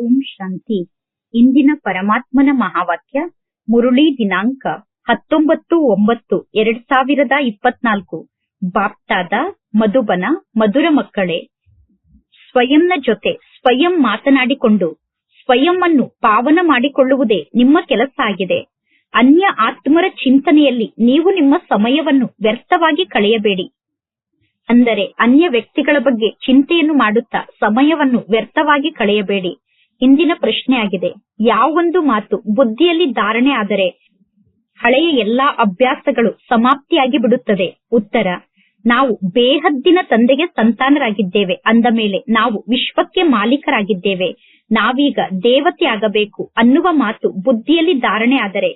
ಓಂ ಶಾಂತಿ. ಇಂದಿನ ಪರಮಾತ್ಮನ ಮಹಾವಾಕ್ಯ ಮುರುಳಿ ದಿನಾಂಕ ಹತ್ತೊಂಬತ್ತು ಒಂಬತ್ತು ಎರಡ್ ಸಾವಿರದ ಇಪ್ಪತ್ನಾಲ್ಕು. ಬಾಪ್ತಾದ, ಮಧುಬನ, ಮಧುರ ಮಕ್ಕಳೇ, ಸ್ವಯಂನ ಜೊತೆ ಸ್ವಯಂ ಮಾತನಾಡಿಕೊಂಡು ಸ್ವಯಂವನ್ನು ಪಾವನ ಮಾಡಿಕೊಳ್ಳುವುದೇ ನಿಮ್ಮ ಕೆಲಸ ಆಗಿದೆ ಅನ್ಯ ಆತ್ಮರ ಚಿಂತನೆಯಲ್ಲಿ ನೀವು ನಿಮ್ಮ ಸಮಯವನ್ನು ವ್ಯರ್ಥವಾಗಿ ಕಳೆಯಬೇಡಿ. ಅಂದರೆ ಅನ್ಯ ವ್ಯಕ್ತಿಗಳ ಬಗ್ಗೆ ಚಿಂತೆಯನ್ನು ಮಾಡುತ್ತಾ ಸಮಯವನ್ನು ವ್ಯರ್ಥವಾಗಿ ಕಳೆಯಬೇಡಿ. ಇಂದಿನ ಪ್ರಶ್ನೆ ಆಗಿದೆ ಯಾವೊಂದು ಮಾತು ಬುದ್ಧಿಯಲ್ಲಿ ಧಾರಣೆ ಆದರೆ ಹಳೆಯ ಎಲ್ಲಾ ಅಭ್ಯಾಸಗಳು ಸಮಾಪ್ತಿಯಾಗಿ ಬಿಡುತ್ತದೆ. ಉತ್ತರ, ನಾವು ಬೇಹದ್ದಿನ ತಂದೆಗೆ ಸಂತಾನರಾಗಿದ್ದೇವೆ. ಅಂದ ಮೇಲೆ ನಾವು ವಿಶ್ವಕ್ಕೆ ಮಾಲೀಕರಾಗಿದ್ದೇವೆ. ನಾವೀಗ ದೇವತೆ ಆಗಬೇಕು ಅನ್ನುವ ಮಾತು ಬುದ್ಧಿಯಲ್ಲಿ ಧಾರಣೆ ಆದರೆ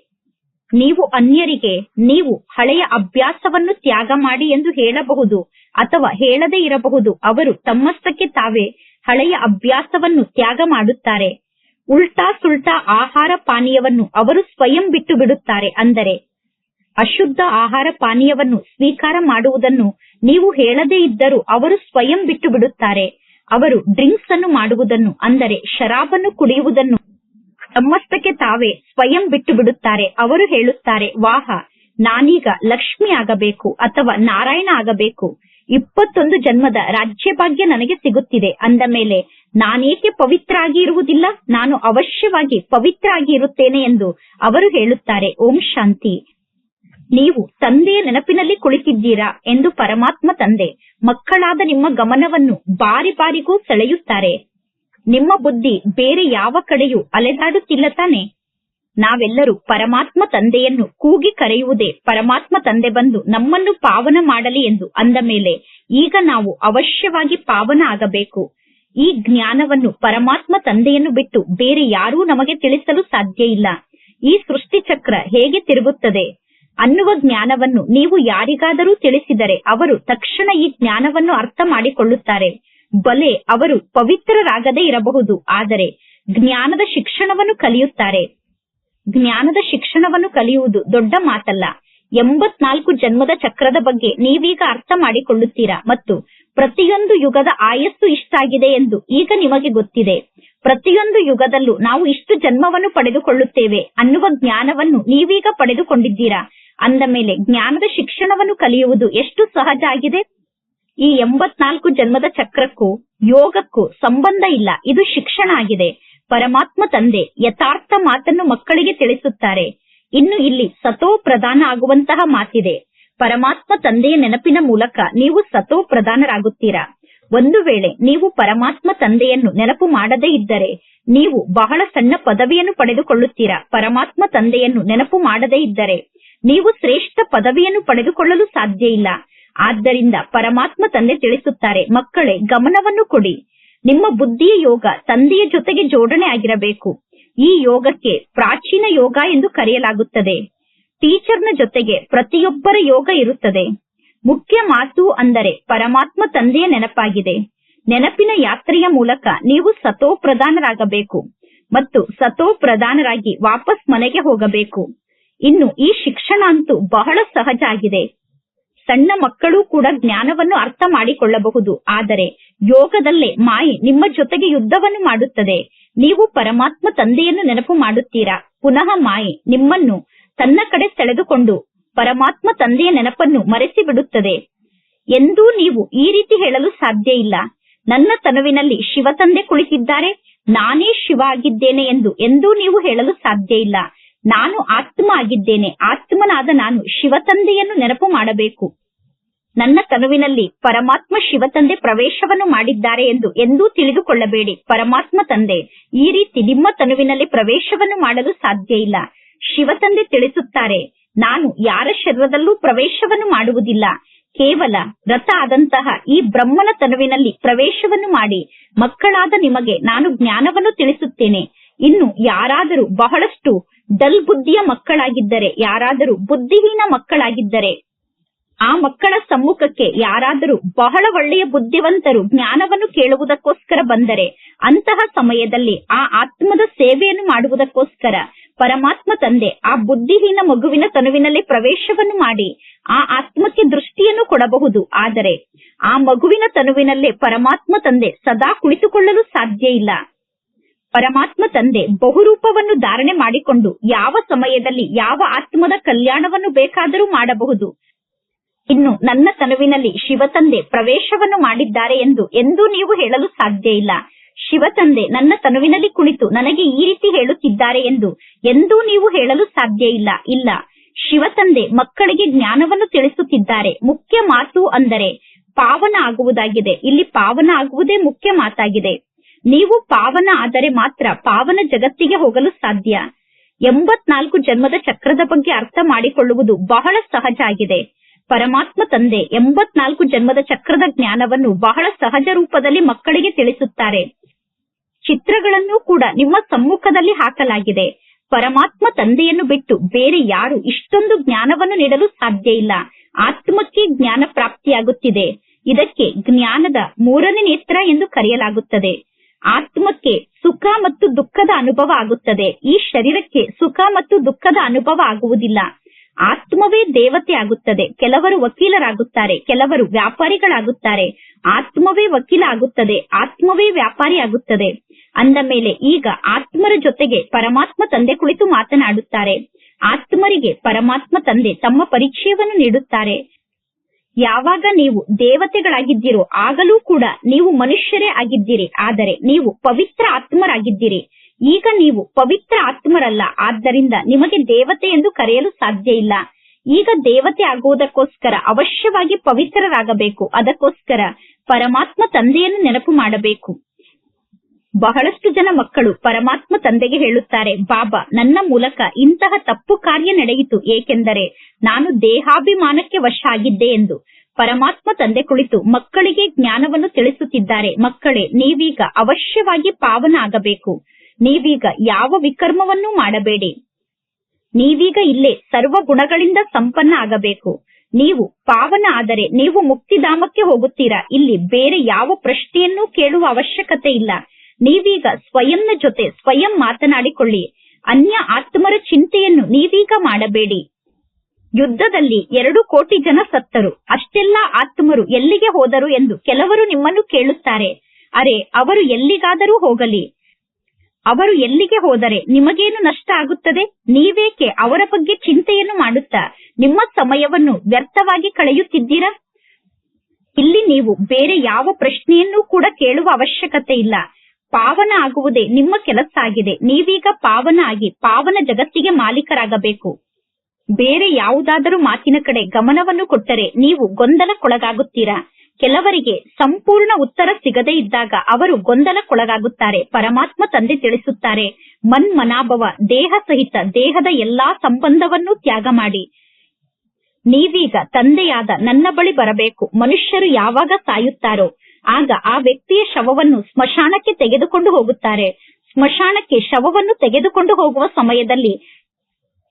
ನೀವು ಅನ್ಯರಿಗೆ, ನೀವು ಹಳೆಯ ಅಭ್ಯಾಸವನ್ನು ತ್ಯಾಗ ಮಾಡಿ ಎಂದು ಹೇಳಬಹುದು ಅಥವಾ ಹೇಳದೇ ಇರಬಹುದು. ಅವರು ತಮ್ಮಷ್ಟಕ್ಕೆ ತಾವೇ ಹಳೆಯ ಅಭ್ಯಾಸವನ್ನು ತ್ಯಾಗ ಮಾಡುತ್ತಾರೆ. ಉಲ್ಟಾ ಸುಲ್ಟಾ ಆಹಾರ ಪಾನೀಯವನ್ನು ಅವರು ಸ್ವಯಂ ಬಿಟ್ಟು ಬಿಡುತ್ತಾರೆ ಅಂದರೆ, ಅಶುದ್ಧ ಆಹಾರ ಪಾನೀಯವನ್ನು ಸ್ವೀಕಾರ ಮಾಡುವುದನ್ನು ನೀವು ಹೇಳದೇ ಇದ್ದರೂ ಅವರು ಸ್ವಯಂ ಬಿಟ್ಟು ಬಿಡುತ್ತಾರೆ. ಅವರು ಡ್ರಿಂಕ್ಸ್ ಅನ್ನು ಮಾಡುವುದನ್ನು ಅಂದರೆ ಶರಾಬನ್ನು ಕುಡಿಯುವುದನ್ನು ಸಮಸ್ತಕ್ಕೆ ತಾವೇ ಸ್ವಯಂ ಬಿಟ್ಟು ಬಿಡುತ್ತಾರೆ. ಅವರು ಹೇಳುತ್ತಾರೆ, ವಾಹ, ನಾನೀಗ ಲಕ್ಷ್ಮಿ ಆಗಬೇಕು ಅಥವಾ ನಾರಾಯಣ ಆಗಬೇಕು. ಇಪ್ಪತ್ತೊಂದು ಜನ್ಮದ ರಾಜ್ಯಭಾಗ್ಯ ನನಗೆ ಸಿಗುತ್ತಿದೆ. ಅಂದ ಮೇಲೆ, ನಾನೇಕೆ ಪವಿತ್ರ ಆಗಿ ಇರುವುದಿಲ್ಲ? ನಾನು ಅವಶ್ಯವಾಗಿ ಪವಿತ್ರ ಆಗಿ ಇರುತ್ತೇನೆ ಎಂದು ಅವರು ಹೇಳುತ್ತಾರೆ. ಓಂ ಶಾಂತಿ. ನೀವು ತಂದೆಯ ನೆನಪಿನಲ್ಲಿ ಕುಳಿತಿದ್ದೀರಾ ಎಂದು ಪರಮಾತ್ಮ ತಂದೆ, ಮಕ್ಕಳಾದ ನಿಮ್ಮ ಗಮನವನ್ನು ಬಾರಿ ಬಾರಿಗೂ ಸೆಳೆಯುತ್ತಾರೆ. ನಿಮ್ಮ ಬುದ್ಧಿ ಬೇರೆ ಯಾವ ಕಡೆಯೂ ಅಲೆದಾಡುತ್ತಿಲ್ಲ ತಾನೆ? ನಾವೆಲ್ಲರೂ ಪರಮಾತ್ಮ ತಂದೆಯನ್ನು ಕೂಗಿ ಕರೆಯುವುದೇ ಪರಮಾತ್ಮ ತಂದೆ ಬಂದು ನಮ್ಮನ್ನು ಪಾವನ ಮಾಡಲಿ ಎಂದು ಅಂದ ಮೇಲೆ ಈಗ ನಾವು ಅವಶ್ಯವಾಗಿ ಪಾವನ ಆಗಬೇಕು. ಈ ಜ್ಞಾನವನ್ನು ಪರಮಾತ್ಮ ತಂದೆಯನ್ನು ಬಿಟ್ಟು ಬೇರೆ ಯಾರೂ ನಮಗೆ ತಿಳಿಸಲು ಸಾಧ್ಯ ಇಲ್ಲ. ಈ ಸೃಷ್ಟಿ ಚಕ್ರ ಹೇಗೆ ತಿರುಗುತ್ತದೆ? ಅನ್ನುವ ಜ್ಞಾನವನ್ನು ನೀವು ಯಾರಿಗಾದರೂ ತಿಳಿಸಿದರೆ ಅವರು ತಕ್ಷಣ ಈ ಜ್ಞಾನವನ್ನು ಅರ್ಥ ಮಾಡಿಕೊಳ್ಳುತ್ತಾರೆ. ಬಲೆ ಅವರು ಪವಿತ್ರರಾಗದೇ ಇರಬಹುದು, ಆದರೆ ಜ್ಞಾನದ ಶಿಕ್ಷಣವನ್ನು ಕಲಿಯುತ್ತಾರೆ. ಜ್ಞಾನದ ಶಿಕ್ಷಣವನ್ನು ಕಲಿಯುವುದು ದೊಡ್ಡ ಮಾತಲ್ಲ. ಎಂಬತ್ನಾಲ್ಕು ಜನ್ಮದ ಚಕ್ರದ ಬಗ್ಗೆ ನೀವೀಗ ಅರ್ಥ ಮಾಡಿಕೊಳ್ಳುತ್ತೀರಾ? ಮತ್ತು ಪ್ರತಿಯೊಂದು ಯುಗದ ಆಯಸ್ಸು ಇಷ್ಟಾಗಿದೆ ಎಂದು ಈಗ ನಿಮಗೆ ಗೊತ್ತಿದೆ. ಪ್ರತಿಯೊಂದು ಯುಗದಲ್ಲೂ ನಾವು ಇಷ್ಟು ಜನ್ಮವನ್ನು ಪಡೆದುಕೊಳ್ಳುತ್ತೇವೆ ಅನ್ನುವ ಜ್ಞಾನವನ್ನು ನೀವೀಗ ಪಡೆದುಕೊಂಡಿದ್ದೀರಾ? ಅಂದ ಮೇಲೆ ಜ್ಞಾನದ ಶಿಕ್ಷಣವನ್ನು ಕಲಿಯುವುದು ಎಷ್ಟು ಸಹಜ ಆಗಿದೆ? ಈ ಎಂಬತ್ನಾಲ್ಕು ಜನ್ಮದ ಚಕ್ರಕ್ಕೂ ಯೋಗಕ್ಕೂ ಸಂಬಂಧ ಇಲ್ಲ. ಇದು ಶಿಕ್ಷಣ ಆಗಿದೆ. ಪರಮಾತ್ಮ ತಂದೆ ಯಥಾರ್ಥ ಮಾತನ್ನು ಮಕ್ಕಳಿಗೆ ತಿಳಿಸುತ್ತಾರೆ. ಇನ್ನು ಇಲ್ಲಿ ಸತೋ ಪ್ರಧಾನ ಆಗುವಂತಹ ಮಾತಿದೆ. ಪರಮಾತ್ಮ ತಂದೆಯ ನೆನಪಿನ ಮೂಲಕ ನೀವು ಸತೋ ಪ್ರಧಾನರಾಗುತ್ತೀರಾ? ಒಂದು ವೇಳೆ ನೀವು ಪರಮಾತ್ಮ ತಂದೆಯನ್ನು ನೆನಪು ಮಾಡದೇ ಇದ್ದರೆ ನೀವು ಬಹಳ ಸಣ್ಣ ಪದವಿಯನ್ನು ಪಡೆದುಕೊಳ್ಳುತ್ತೀರಾ? ಪರಮಾತ್ಮ ತಂದೆಯನ್ನು ನೆನಪು ಮಾಡದೇ ಇದ್ದರೆ ನೀವು ಶ್ರೇಷ್ಠ ಪದವಿಯನ್ನು ಪಡೆದುಕೊಳ್ಳಲು ಸಾಧ್ಯ ಇಲ್ಲ. ಆದ್ದರಿಂದ ಪರಮಾತ್ಮ ತಂದೆ ತಿಳಿಸುತ್ತಾರೆ, ಮಕ್ಕಳೇ ಗಮನವನ್ನು ಕೊಡಿ. ನಿಮ್ಮ ಬುದ್ಧಿಯ ಯೋಗ ತಂದೆಯ ಜೊತೆಗೆ ಜೋಡಣೆ ಆಗಿರಬೇಕು. ಈ ಯೋಗಕ್ಕೆ ಪ್ರಾಚೀನ ಯೋಗ ಎಂದು ಕರೆಯಲಾಗುತ್ತದೆ. ಟೀಚರ್ನ ಜೊತೆಗೆ ಪ್ರತಿಯೊಬ್ಬರ ಯೋಗ ಇರುತ್ತದೆ. ಮುಖ್ಯ ಮಾತು ಅಂದರೆ ಪರಮಾತ್ಮ ತಂದೆಯ ನೆನಪಾಗಿದೆ. ನೆನಪಿನ ಯಾತ್ರೆಯ ಮೂಲಕ ನೀವು ಸತೋ ಪ್ರಧಾನರಾಗಬೇಕು ಮತ್ತು ಸತೋ ಪ್ರಧಾನರಾಗಿ ವಾಪಸ್ ಮನೆಗೆ ಹೋಗಬೇಕು. ಇನ್ನು ಈ ಶಿಕ್ಷಣ ಅಂತೂ ಬಹಳ ಸಹಜ ಆಗಿದೆ. ಸಣ್ಣ ಮಕ್ಕಳು ಕೂಡ ಜ್ಞಾನವನ್ನು ಅರ್ಥ ಮಾಡಿಕೊಳ್ಳಬಹುದು, ಆದರೆ ಯೋಗದಲ್ಲೇ ಮಾಯೆ ನಿಮ್ಮ ಜೊತೆಗೆ ಯುದ್ಧವನ್ನು ಮಾಡುತ್ತದೆ. ನೀವು ಪರಮಾತ್ಮ ತಂದೆಯನ್ನು ನೆನಪು ಮಾಡುತ್ತೀರಾ? ಪುನಃ ಮಾಯೆ ನಿಮ್ಮನ್ನು ತನ್ನ ಕಡೆ ಸೆಳೆದುಕೊಂಡು ಪರಮಾತ್ಮ ತಂದೆಯ ನೆನಪನ್ನು ಮರೆಸಿ ಬಿಡುತ್ತದೆ ಎಂದೂ ನೀವು ಈ ರೀತಿ ಹೇಳಲು ಸಾಧ್ಯ ಇಲ್ಲ. ನನ್ನ ತನುವಿನಲ್ಲಿ ಶಿವ ತಂದೆ ಕುಳಿತಿದ್ದಾರೆ. ನಾನೇ ಶಿವ ಆಗಿದ್ದೇನೆ ಎಂದು ಎಂದೂ ನೀವು ಹೇಳಲು ಸಾಧ್ಯ ಇಲ್ಲ. ನಾನು ಆತ್ಮ ಆಗಿದ್ದೇನೆ. ಆತ್ಮನಾದ ನಾನು ಶಿವ ತಂದೆಯನ್ನು ನೆನಪು ಮಾಡಬೇಕು. ನನ್ನ ತನುವಿನಲ್ಲಿ ಪರಮಾತ್ಮ ಶಿವ ತಂದೆ ಪ್ರವೇಶವನ್ನು ಮಾಡಿದ್ದಾರೆ ಎಂದು ಎಂದೂ ತಿಳಿದುಕೊಳ್ಳಬೇಡಿ. ಪರಮಾತ್ಮ ತಂದೆ, ಈ ರೀತಿ ನಿಮ್ಮ ತನುವಿನಲ್ಲಿ ಪ್ರವೇಶವನ್ನು ಮಾಡಲು ಸಾಧ್ಯ ಇಲ್ಲ. ಶಿವ ತಂದೆ ತಿಳಿಸುತ್ತಾರೆ, ನಾನು ಯಾರ ಶರೀರದಲ್ಲೂ ಪ್ರವೇಶವನ್ನು ಮಾಡುವುದಿಲ್ಲ. ಕೇವಲ ರಥ ಆದಂತಹ ಈ ಬ್ರಹ್ಮನ ತನುವಿನಲ್ಲಿ ಪ್ರವೇಶವನ್ನು ಮಾಡಿ, ಮಕ್ಕಳಾದ ನಿಮಗೆ ನಾನು ಜ್ಞಾನವನ್ನು ತಿಳಿಸುತ್ತೇನೆ. ಇನ್ನು ಯಾರಾದರೂ ಬಹಳಷ್ಟು ಡಲ್ ಬುದ್ಧಿಯ ಮಕ್ಕಳಾಗಿದ್ದರೆ, ಯಾರಾದರೂ ಬುದ್ಧಿಹೀನ ಮಕ್ಕಳಾಗಿದ್ದರೆ ಆ ಮಕ್ಕಳ ಸಮ್ಮುಖಕ್ಕೆ ಯಾರಾದರೂ ಬಹಳ ಒಳ್ಳೆಯ ಬುದ್ಧಿವಂತರು ಜ್ಞಾನವನ್ನು ಕೇಳುವುದಕ್ಕೋಸ್ಕರ ಬಂದರೆ ಅಂತಹ ಸಮಯದಲ್ಲಿ ಆ ಆತ್ಮದ ಸೇವೆಯನ್ನು ಮಾಡುವುದಕ್ಕೋಸ್ಕರ ಪರಮಾತ್ಮ ತಂದೆ ಆ ಬುದ್ಧಿಹೀನ ಮಗುವಿನ ತನುವಿನಲ್ಲಿ ಪ್ರವೇಶವನ್ನು ಮಾಡಿ ಆ ಆತ್ಮಕ್ಕೆ ದೃಷ್ಟಿಯನ್ನು ಕೊಡಬಹುದು. ಆದರೆ ಆ ಮಗುವಿನ ತನುವಿನಲ್ಲೇ ಪರಮಾತ್ಮ ತಂದೆ ಸದಾ ಕುಳಿತುಕೊಳ್ಳಲು ಸಾಧ್ಯ ಇಲ್ಲ. ಪರಮಾತ್ಮ ತಂದೆ ಬಹುರೂಪವನ್ನು ಧಾರಣೆ ಮಾಡಿಕೊಂಡು ಯಾವ ಸಮಯದಲ್ಲಿ ಯಾವ ಆತ್ಮದ ಕಲ್ಯಾಣವನ್ನು ಬೇಕಾದರೂ ಮಾಡಬಹುದು. ಇನ್ನು ನನ್ನ ತನುವಿನಲ್ಲಿ ಶಿವತಂದೆ ಪ್ರವೇಶವನ್ನು ಮಾಡಿದ್ದಾರೆ ಎಂದು ಎಂದೂ ನೀವು ಹೇಳಲು ಸಾಧ್ಯ ಇಲ್ಲ. ಶಿವತಂದೆ ನನ್ನ ತನುವಿನಲ್ಲಿ ಕುಳಿತು ನನಗೆ ಈ ರೀತಿ ಹೇಳುತ್ತಿದ್ದಾರೆ ಎಂದು ಎಂದೂ ನೀವು ಹೇಳಲು ಸಾಧ್ಯ ಇಲ್ಲ. ಇಲ್ಲ. ಶಿವತಂದೆ ಮಕ್ಕಳಿಗೆ ಜ್ಞಾನವನ್ನು ತಿಳಿಸುತ್ತಿದ್ದಾರೆ. ಮುಖ್ಯ ಮಾತು ಅಂದರೆ ಪಾವನ ಆಗುವುದಾಗಿದೆ. ಇಲ್ಲಿ ಪಾವನ ಆಗುವುದೇ ಮುಖ್ಯ ಮಾತಾಗಿದೆ. ನೀವು ಪಾವನ ಆದರೆ ಮಾತ್ರ ಪಾವನ ಜಗತ್ತಿಗೆ ಹೋಗಲು ಸಾಧ್ಯ. ಎಂಬತ್ನಾಲ್ಕು ಜನ್ಮದ ಚಕ್ರದ ಬಗ್ಗೆ ಅರ್ಥ ಮಾಡಿಕೊಳ್ಳುವುದು ಬಹಳ ಸಹಜ ಆಗಿದೆ. ಪರಮಾತ್ಮ ತಂದೆ ಎಂಬತ್ನಾಲ್ಕು ಜನ್ಮದ ಚಕ್ರದ ಜ್ಞಾನವನ್ನು ಬಹಳ ಸಹಜ ರೂಪದಲ್ಲಿ ಮಕ್ಕಳಿಗೆ ತಿಳಿಸುತ್ತಾರೆ. ಚಿತ್ರಗಳನ್ನು ಕೂಡ ನಿಮ್ಮ ಸಮ್ಮುಖದಲ್ಲಿ ಹಾಕಲಾಗಿದೆ. ಪರಮಾತ್ಮ ತಂದೆಯನ್ನು ಬಿಟ್ಟು ಬೇರೆ ಯಾರು ಇಷ್ಟೊಂದು ಜ್ಞಾನವನ್ನು ನೀಡಲು ಸಾಧ್ಯ ಇಲ್ಲ. ಆತ್ಮಕ್ಕೆ ಜ್ಞಾನ ಪ್ರಾಪ್ತಿಯಾಗುತ್ತಿದೆ. ಇದಕ್ಕೆ ಜ್ಞಾನದ ಮೂರನೇ ನೇತ್ರ ಎಂದು ಕರೆಯಲಾಗುತ್ತದೆ. ಆತ್ಮಕ್ಕೆ ಸುಖ ಮತ್ತು ದುಃಖದ ಅನುಭವ ಆಗುತ್ತದೆ. ಈ ಶರೀರಕ್ಕೆ ಸುಖ ಮತ್ತು ದುಃಖದ ಅನುಭವ ಆಗುವುದಿಲ್ಲ. ಆತ್ಮವೇ ದೇವತೆ ಆಗುತ್ತದೆ. ಕೆಲವರು ವಕೀಲರಾಗುತ್ತಾರೆ, ಕೆಲವರು ವ್ಯಾಪಾರಿಗಳಾಗುತ್ತಾರೆ. ಆತ್ಮವೇ ವಕೀಲ ಆಗುತ್ತದೆ, ಆತ್ಮವೇ ವ್ಯಾಪಾರಿ ಆಗುತ್ತದೆ. ಅಂದ ಮೇಲೆ ಈಗ ಆತ್ಮರ ಜೊತೆಗೆ ಪರಮಾತ್ಮ ತಂದೆ ಕುಳಿತು ಮಾತನಾಡುತ್ತಾರೆ. ಆತ್ಮರಿಗೆ ಪರಮಾತ್ಮ ತಂದೆ ತಮ್ಮ ಪರಿಚಯವನ್ನು ನೀಡುತ್ತಾರೆ. ಯಾವಾಗ ನೀವು ದೇವತೆಗಳಾಗಿದ್ದೀರೋ, ಆಗಲೂ ಕೂಡ ನೀವು ಮನುಷ್ಯರೇ ಆಗಿದ್ದೀರಿ. ಆದರೆ ನೀವು ಪವಿತ್ರ ಆತ್ಮರಾಗಿದ್ದೀರಿ. ಈಗ ನೀವು ಪವಿತ್ರ ಆತ್ಮರಲ್ಲ, ಆದ್ದರಿಂದ ನಿಮಗೆ ದೇವತೆ ಎಂದು ಕರೆಯಲು ಸಾಧ್ಯ ಇಲ್ಲ. ಈಗ ದೇವತೆ ಆಗುವುದಕ್ಕೋಸ್ಕರ ಅವಶ್ಯವಾಗಿ ಪವಿತ್ರರಾಗಬೇಕು, ಅದಕ್ಕೋಸ್ಕರ ಪರಮಾತ್ಮ ತಂದೆಯನ್ನು ನೆನಪು ಮಾಡಬೇಕು. ಬಹಳಷ್ಟು ಜನ ಮಕ್ಕಳು ಪರಮಾತ್ಮ ತಂದೆಗೆ ಹೇಳುತ್ತಾರೆ, ಬಾಬಾ, ನನ್ನ ಮೂಲಕ ಇಂತಹ ತಪ್ಪು ಕಾರ್ಯ ನಡೆಯಿತು, ಏಕೆಂದರೆ ನಾನು ದೇಹಾಭಿಮಾನಕ್ಕೆ ವಶ ಆಗಿದ್ದೆ ಎಂದು. ಪರಮಾತ್ಮ ತಂದೆ ಕುಳಿತು ಮಕ್ಕಳಿಗೆ ಜ್ಞಾನವನ್ನು ತಿಳಿಸುತ್ತಿದ್ದಾರೆ, ಮಕ್ಕಳೇ, ನೀವೀಗ ಅವಶ್ಯವಾಗಿ ಪಾವನ ಆಗಬೇಕು. ನೀವೀಗ ಯಾವ ವಿಕರ್ಮವನ್ನೂ ಮಾಡಬೇಡಿ. ನೀವೀಗ ಇಲ್ಲೇ ಸರ್ವ ಗುಣಗಳಿಂದ ಸಂಪನ್ನ ಆಗಬೇಕು. ನೀವು ಪಾವನ ಆದರೆ ನೀವು ಮುಕ್ತಿಧಾಮಕ್ಕೆ ಹೋಗುತ್ತೀರಾ? ಇಲ್ಲಿ ಬೇರೆ ಯಾವ ಪ್ರಶ್ನೆಯನ್ನೂ ಕೇಳುವ ಅವಶ್ಯಕತೆ ಇಲ್ಲ. ನೀವೀಗ ಸ್ವಯಂನ ಜೊತೆ ಸ್ವಯಂ ಮಾತನಾಡಿಕೊಳ್ಳಿ. ಅನ್ಯ ಆತ್ಮರ ಚಿಂತೆಯನ್ನು ನೀವೀಗ ಮಾಡಬೇಡಿ. ಯುದ್ಧದಲ್ಲಿ ಎರಡು ಕೋಟಿ ಜನ ಸತ್ತರು. ಅಷ್ಟೆಲ್ಲಾ ಆತ್ಮರು ಎಲ್ಲಿಗೆ ಹೋದರು ಎಂದು ಕೆಲವರು ನಿಮ್ಮನ್ನು ಕೇಳುತ್ತಾರೆ. ಅರೆ, ಅವರು ಎಲ್ಲಿಗಾದರೂ ಹೋಗಲಿ. ಅವರು ಎಲ್ಲಿಗೆ ಹೋದರೆ ನಿಮಗೇನು ನಷ್ಟ ಆಗುತ್ತದೆ? ನೀವೇಕೆ ಅವರ ಬಗ್ಗೆ ಚಿಂತೆಯನ್ನು ಮಾಡುತ್ತಾ? ನಿಮ್ಮ ಸಮಯವನ್ನು ವ್ಯರ್ಥವಾಗಿ ಕಳೆಯುತ್ತಿದ್ದೀರಾ? ಇಲ್ಲಿ ನೀವು ಬೇರೆ ಯಾವ ಪ್ರಶ್ನೆಯನ್ನೂ ಕೂಡ ಕೇಳುವ ಅವಶ್ಯಕತೆ ಇಲ್ಲ. ಪಾವನ ಆಗುವುದೇ ನಿಮ್ಮ ಕೆಲಸ ಆಗಿದೆ ನೀವೀಗ ಪಾವನ ಆಗಿ ಪಾವನ ಜಗತ್ತಿಗೆ ಮಾಲೀಕರಾಗಬೇಕು. ಬೇರೆ ಯಾವುದಾದರೂ ಮಾತಿನ ಕಡೆ ಗಮನವನ್ನು ಕೊಟ್ಟರೆ ನೀವು ಗೊಂದಲಕ್ಕೊಳಗಾಗುತ್ತೀರಾ? ಕೆಲವರಿಗೆ ಸಂಪೂರ್ಣ ಉತ್ತರ ಸಿಗದೇ ಇದ್ದಾಗ ಅವರು ಗೊಂದಲಕ್ಕೊಳಗಾಗುತ್ತಾರೆ. ಪರಮಾತ್ಮ ತಂದೆ ತಿಳಿಸುತ್ತಾರೆ ಮನ್ಮನಾಭವ ದೇಹ ಸಹಿತ ದೇಹದ ಎಲ್ಲಾ ಸಂಬಂಧವನ್ನು ತ್ಯಾಗ ಮಾಡಿ. ನೀವೀಗ ತಂದೆಯಾದ ನನ್ನ ಬಳಿ ಬರಬೇಕು, ಮನುಷ್ಯರು ಯಾವಾಗ ಸಾಯುತ್ತಾರೋ, ಆಗ ಆ ವ್ಯಕ್ತಿಯ ಶವವನ್ನು ಸ್ಮಶಾನಕ್ಕೆ ತೆಗೆದುಕೊಂಡು ಹೋಗುತ್ತಾರೆ. ಸ್ಮಶಾನಕ್ಕೆ ಶವವನ್ನು ತೆಗೆದುಕೊಂಡು ಹೋಗುವ ಸಮಯದಲ್ಲಿ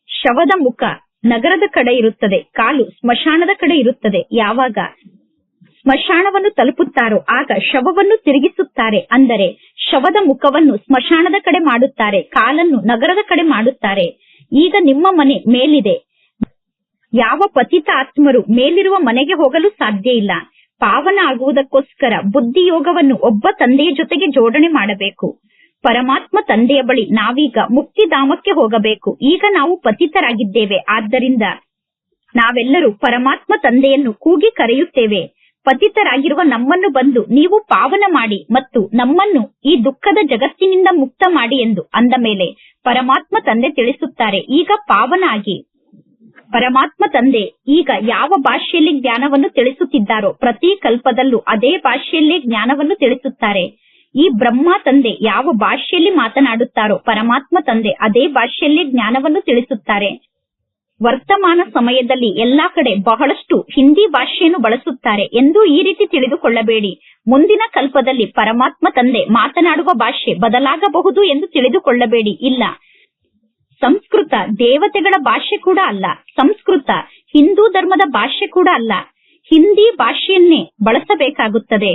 ಶವದ ಮುಖ ನಗರದ ಕಡೆ ಇರುತ್ತದೆ, ಕಾಲು ಸ್ಮಶಾನದ ಕಡೆ ಇರುತ್ತದೆ. ಯಾವಾಗ ಸ್ಮಶಾನವನ್ನು ತಲುಪುತ್ತಾರೋ ಆಗ ಶವವನ್ನು ತಿರುಗಿಸುತ್ತಾರೆ. ಅಂದರೆ ಶವದ ಮುಖವನ್ನು ಸ್ಮಶಾನದ ಕಡೆ ಮಾಡುತ್ತಾರೆ, ಕಾಲನ್ನು ನಗರದ ಕಡೆ ಮಾಡುತ್ತಾರೆ. ಈಗ ನಿಮ್ಮ ಮನೆ ಮೇಲಿದೆ. ಯಾವ ಪತಿತ ಆತ್ಮರು ಮೇಲಿರುವ ಮನೆಗೆ ಹೋಗಲು ಸಾಧ್ಯ ಇಲ್ಲ. ಪಾವನ ಆಗುವುದಕ್ಕೋಸ್ಕರ ಬುದ್ಧಿಯೋಗವನ್ನು ಒಬ್ಬ ತಂದೆಯ ಜೊತೆಗೆ ಜೋಡಣೆ ಮಾಡಬೇಕು. ಪರಮಾತ್ಮ ತಂದೆಯ ಬಳಿ ನಾವೀಗ ಮುಕ್ತಿಧಾಮಕ್ಕೆ ಹೋಗಬೇಕು. ಈಗ ನಾವು ಪತಿತರಾಗಿದ್ದೇವೆ. ಆದ್ದರಿಂದ ನಾವೆಲ್ಲರೂ ಪರಮಾತ್ಮ ತಂದೆಯನ್ನು ಕೂಗಿ ಕರೆಯುತ್ತೇವೆ. ಪತಿತರಾಗಿರುವ ನಮ್ಮನ್ನು ಬಂದು ನೀವು ಪಾವನ ಮಾಡಿ ಮತ್ತು ನಮ್ಮನ್ನು ಈ ದುಃಖದ ಜಗತ್ತಿನಿಂದ ಮುಕ್ತ ಮಾಡಿ ಎಂದು ಅಂದ ಮೇಲೆ ಪರಮಾತ್ಮ ತಂದೆ ತಿಳಿಸುತ್ತಾರೆ, ಈಗ ಪಾವನ ಆಗಿ. ಪರಮಾತ್ಮ ತಂದೆ, ಈಗ ಯಾವ ಭಾಷೆಯಲ್ಲಿ ಜ್ಞಾನವನ್ನು ತಿಳಿಸುತ್ತಿದ್ದಾರೋ ಪ್ರತಿ ಕಲ್ಪದಲ್ಲೂ ಅದೇ ಭಾಷೆಯಲ್ಲಿ ಜ್ಞಾನವನ್ನು ತಿಳಿಸುತ್ತಾರೆ. ಈ ಬ್ರಹ್ಮ ತಂದೆ ಯಾವ ಭಾಷೆಯಲ್ಲಿ ಮಾತನಾಡುತ್ತಾರೋ ಪರಮಾತ್ಮ ತಂದೆ ಅದೇ ಭಾಷೆಯಲ್ಲಿ ಜ್ಞಾನವನ್ನು ತಿಳಿಸುತ್ತಾರೆ. ವರ್ತಮಾನ ಸಮಯದಲ್ಲಿ ಎಲ್ಲಾ ಕಡೆ ಬಹಳಷ್ಟು ಹಿಂದಿ ಭಾಷೆಯನ್ನು ಬಳಸುತ್ತಾರೆ ಎಂದು ಈ ರೀತಿ ತಿಳಿದುಕೊಳ್ಳಬೇಡಿ. ಮುಂದಿನ ಕಲ್ಪದಲ್ಲಿ ಪರಮಾತ್ಮ ತಂದೆ ಮಾತನಾಡುವ ಭಾಷೆ ಬದಲಾಗಬಹುದು ಎಂದು ತಿಳಿದುಕೊಳ್ಳಬೇಡಿ. ಇಲ್ಲ. ಸಂಸ್ಕೃತ ದೇವತೆಗಳ ಭಾಷೆ ಕೂಡ ಅಲ್ಲ. ಸಂಸ್ಕೃತ ಹಿಂದೂ ಧರ್ಮದ ಭಾಷೆ ಕೂಡ ಅಲ್ಲ. ಹಿಂದಿ ಭಾಷೆಯನ್ನೇ ಬಳಸಬೇಕಾಗುತ್ತದೆ.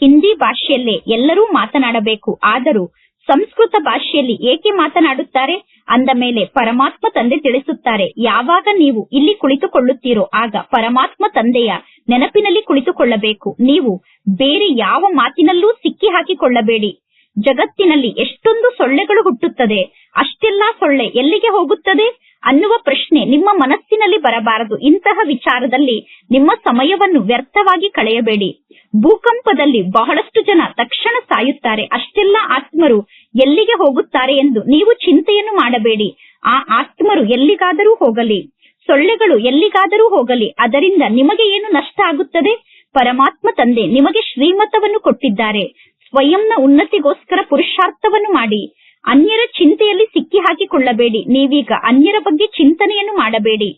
ಹಿಂದಿ ಭಾಷೆಯಲ್ಲೇ ಎಲ್ಲರೂ ಮಾತನಾಡಬೇಕು. ಆದರೂ ಸಂಸ್ಕೃತ ಭಾಷೆಯಲ್ಲಿ ಏಕೆ ಮಾತನಾಡುತ್ತಾರೆ? ಅಂದ ಮೇಲೆ ಪರಮಾತ್ಮ ತಂದೆ ತಿಳಿಸುತ್ತಾರೆ, ಯಾವಾಗ ನೀವು ಇಲ್ಲಿ ಕುಳಿತುಕೊಳ್ಳುತ್ತೀರೋ ಆಗ ಪರಮಾತ್ಮ ತಂದೆಯ ನೆನಪಿನಲ್ಲಿ ಕುಳಿತುಕೊಳ್ಳಬೇಕು. ನೀವು ಬೇರೆ ಯಾವ ಮಾತಿನಲ್ಲೂ ಸಿಕ್ಕಿ ಹಾಕಿಕೊಳ್ಳಬೇಡಿ ಜಗತ್ತಿನಲ್ಲಿ ಎಷ್ಟೊಂದು ಸೊಳ್ಳೆಗಳು ಹುಟ್ಟುತ್ತದೆ, ಅಷ್ಟೆಲ್ಲಾ ಸೊಳ್ಳೆ ಎಲ್ಲಿಗೆ ಹೋಗುತ್ತದೆ ಅನ್ನುವ ಪ್ರಶ್ನೆ ನಿಮ್ಮ ಮನಸ್ಸಿನಲ್ಲಿ ಬರಬಾರದು. ಇಂತಹ ವಿಚಾರದಲ್ಲಿ ನಿಮ್ಮ ಸಮಯವನ್ನು ವ್ಯರ್ಥವಾಗಿ ಕಳೆಯಬೇಡಿ. ಭೂಕಂಪದಲ್ಲಿ ಬಹಳಷ್ಟು ಜನ ತಕ್ಷಣ ಸಾಯುತ್ತಾರೆ, ಅಷ್ಟೆಲ್ಲ ಆತ್ಮರು ಎಲ್ಲಿಗೆ ಹೋಗುತ್ತಾರೆ ಎಂದು ನೀವು ಚಿಂತೆಯನ್ನು ಮಾಡಬೇಡಿ. ಆ ಆತ್ಮರು ಎಲ್ಲಿಗಾದರೂ ಹೋಗಲಿ, ಸೊಳ್ಳೆಗಳು ಎಲ್ಲಿಗಾದರೂ ಹೋಗಲಿ, ಅದರಿಂದ ನಿಮಗೆ ಏನು ನಷ್ಟ ಆಗುತ್ತದೆ? ಪರಮಾತ್ಮ ತಂದೆ ನಿಮಗೆ ಶ್ರೀಮತವನ್ನು ಕೊಟ್ಟಿದ್ದಾರೆ. ಸ್ವಯಂನ ಉನ್ನತಿಗೋಸ್ಕರ ಪುರುಷಾರ್ಥವನ್ನು ಮಾಡಿ, ಅನ್ಯರ ಚಿಂತೆಯಲ್ಲಿ ಸಿಕ್ಕಿ ಹಾಕಿಕೊಳ್ಳಬೇಡಿ ನೀವೀಗ ಅನ್ಯರ ಬಗ್ಗೆ ಚಿಂತನೆಯನ್ನು ಮಾಡಬೇಡಿ.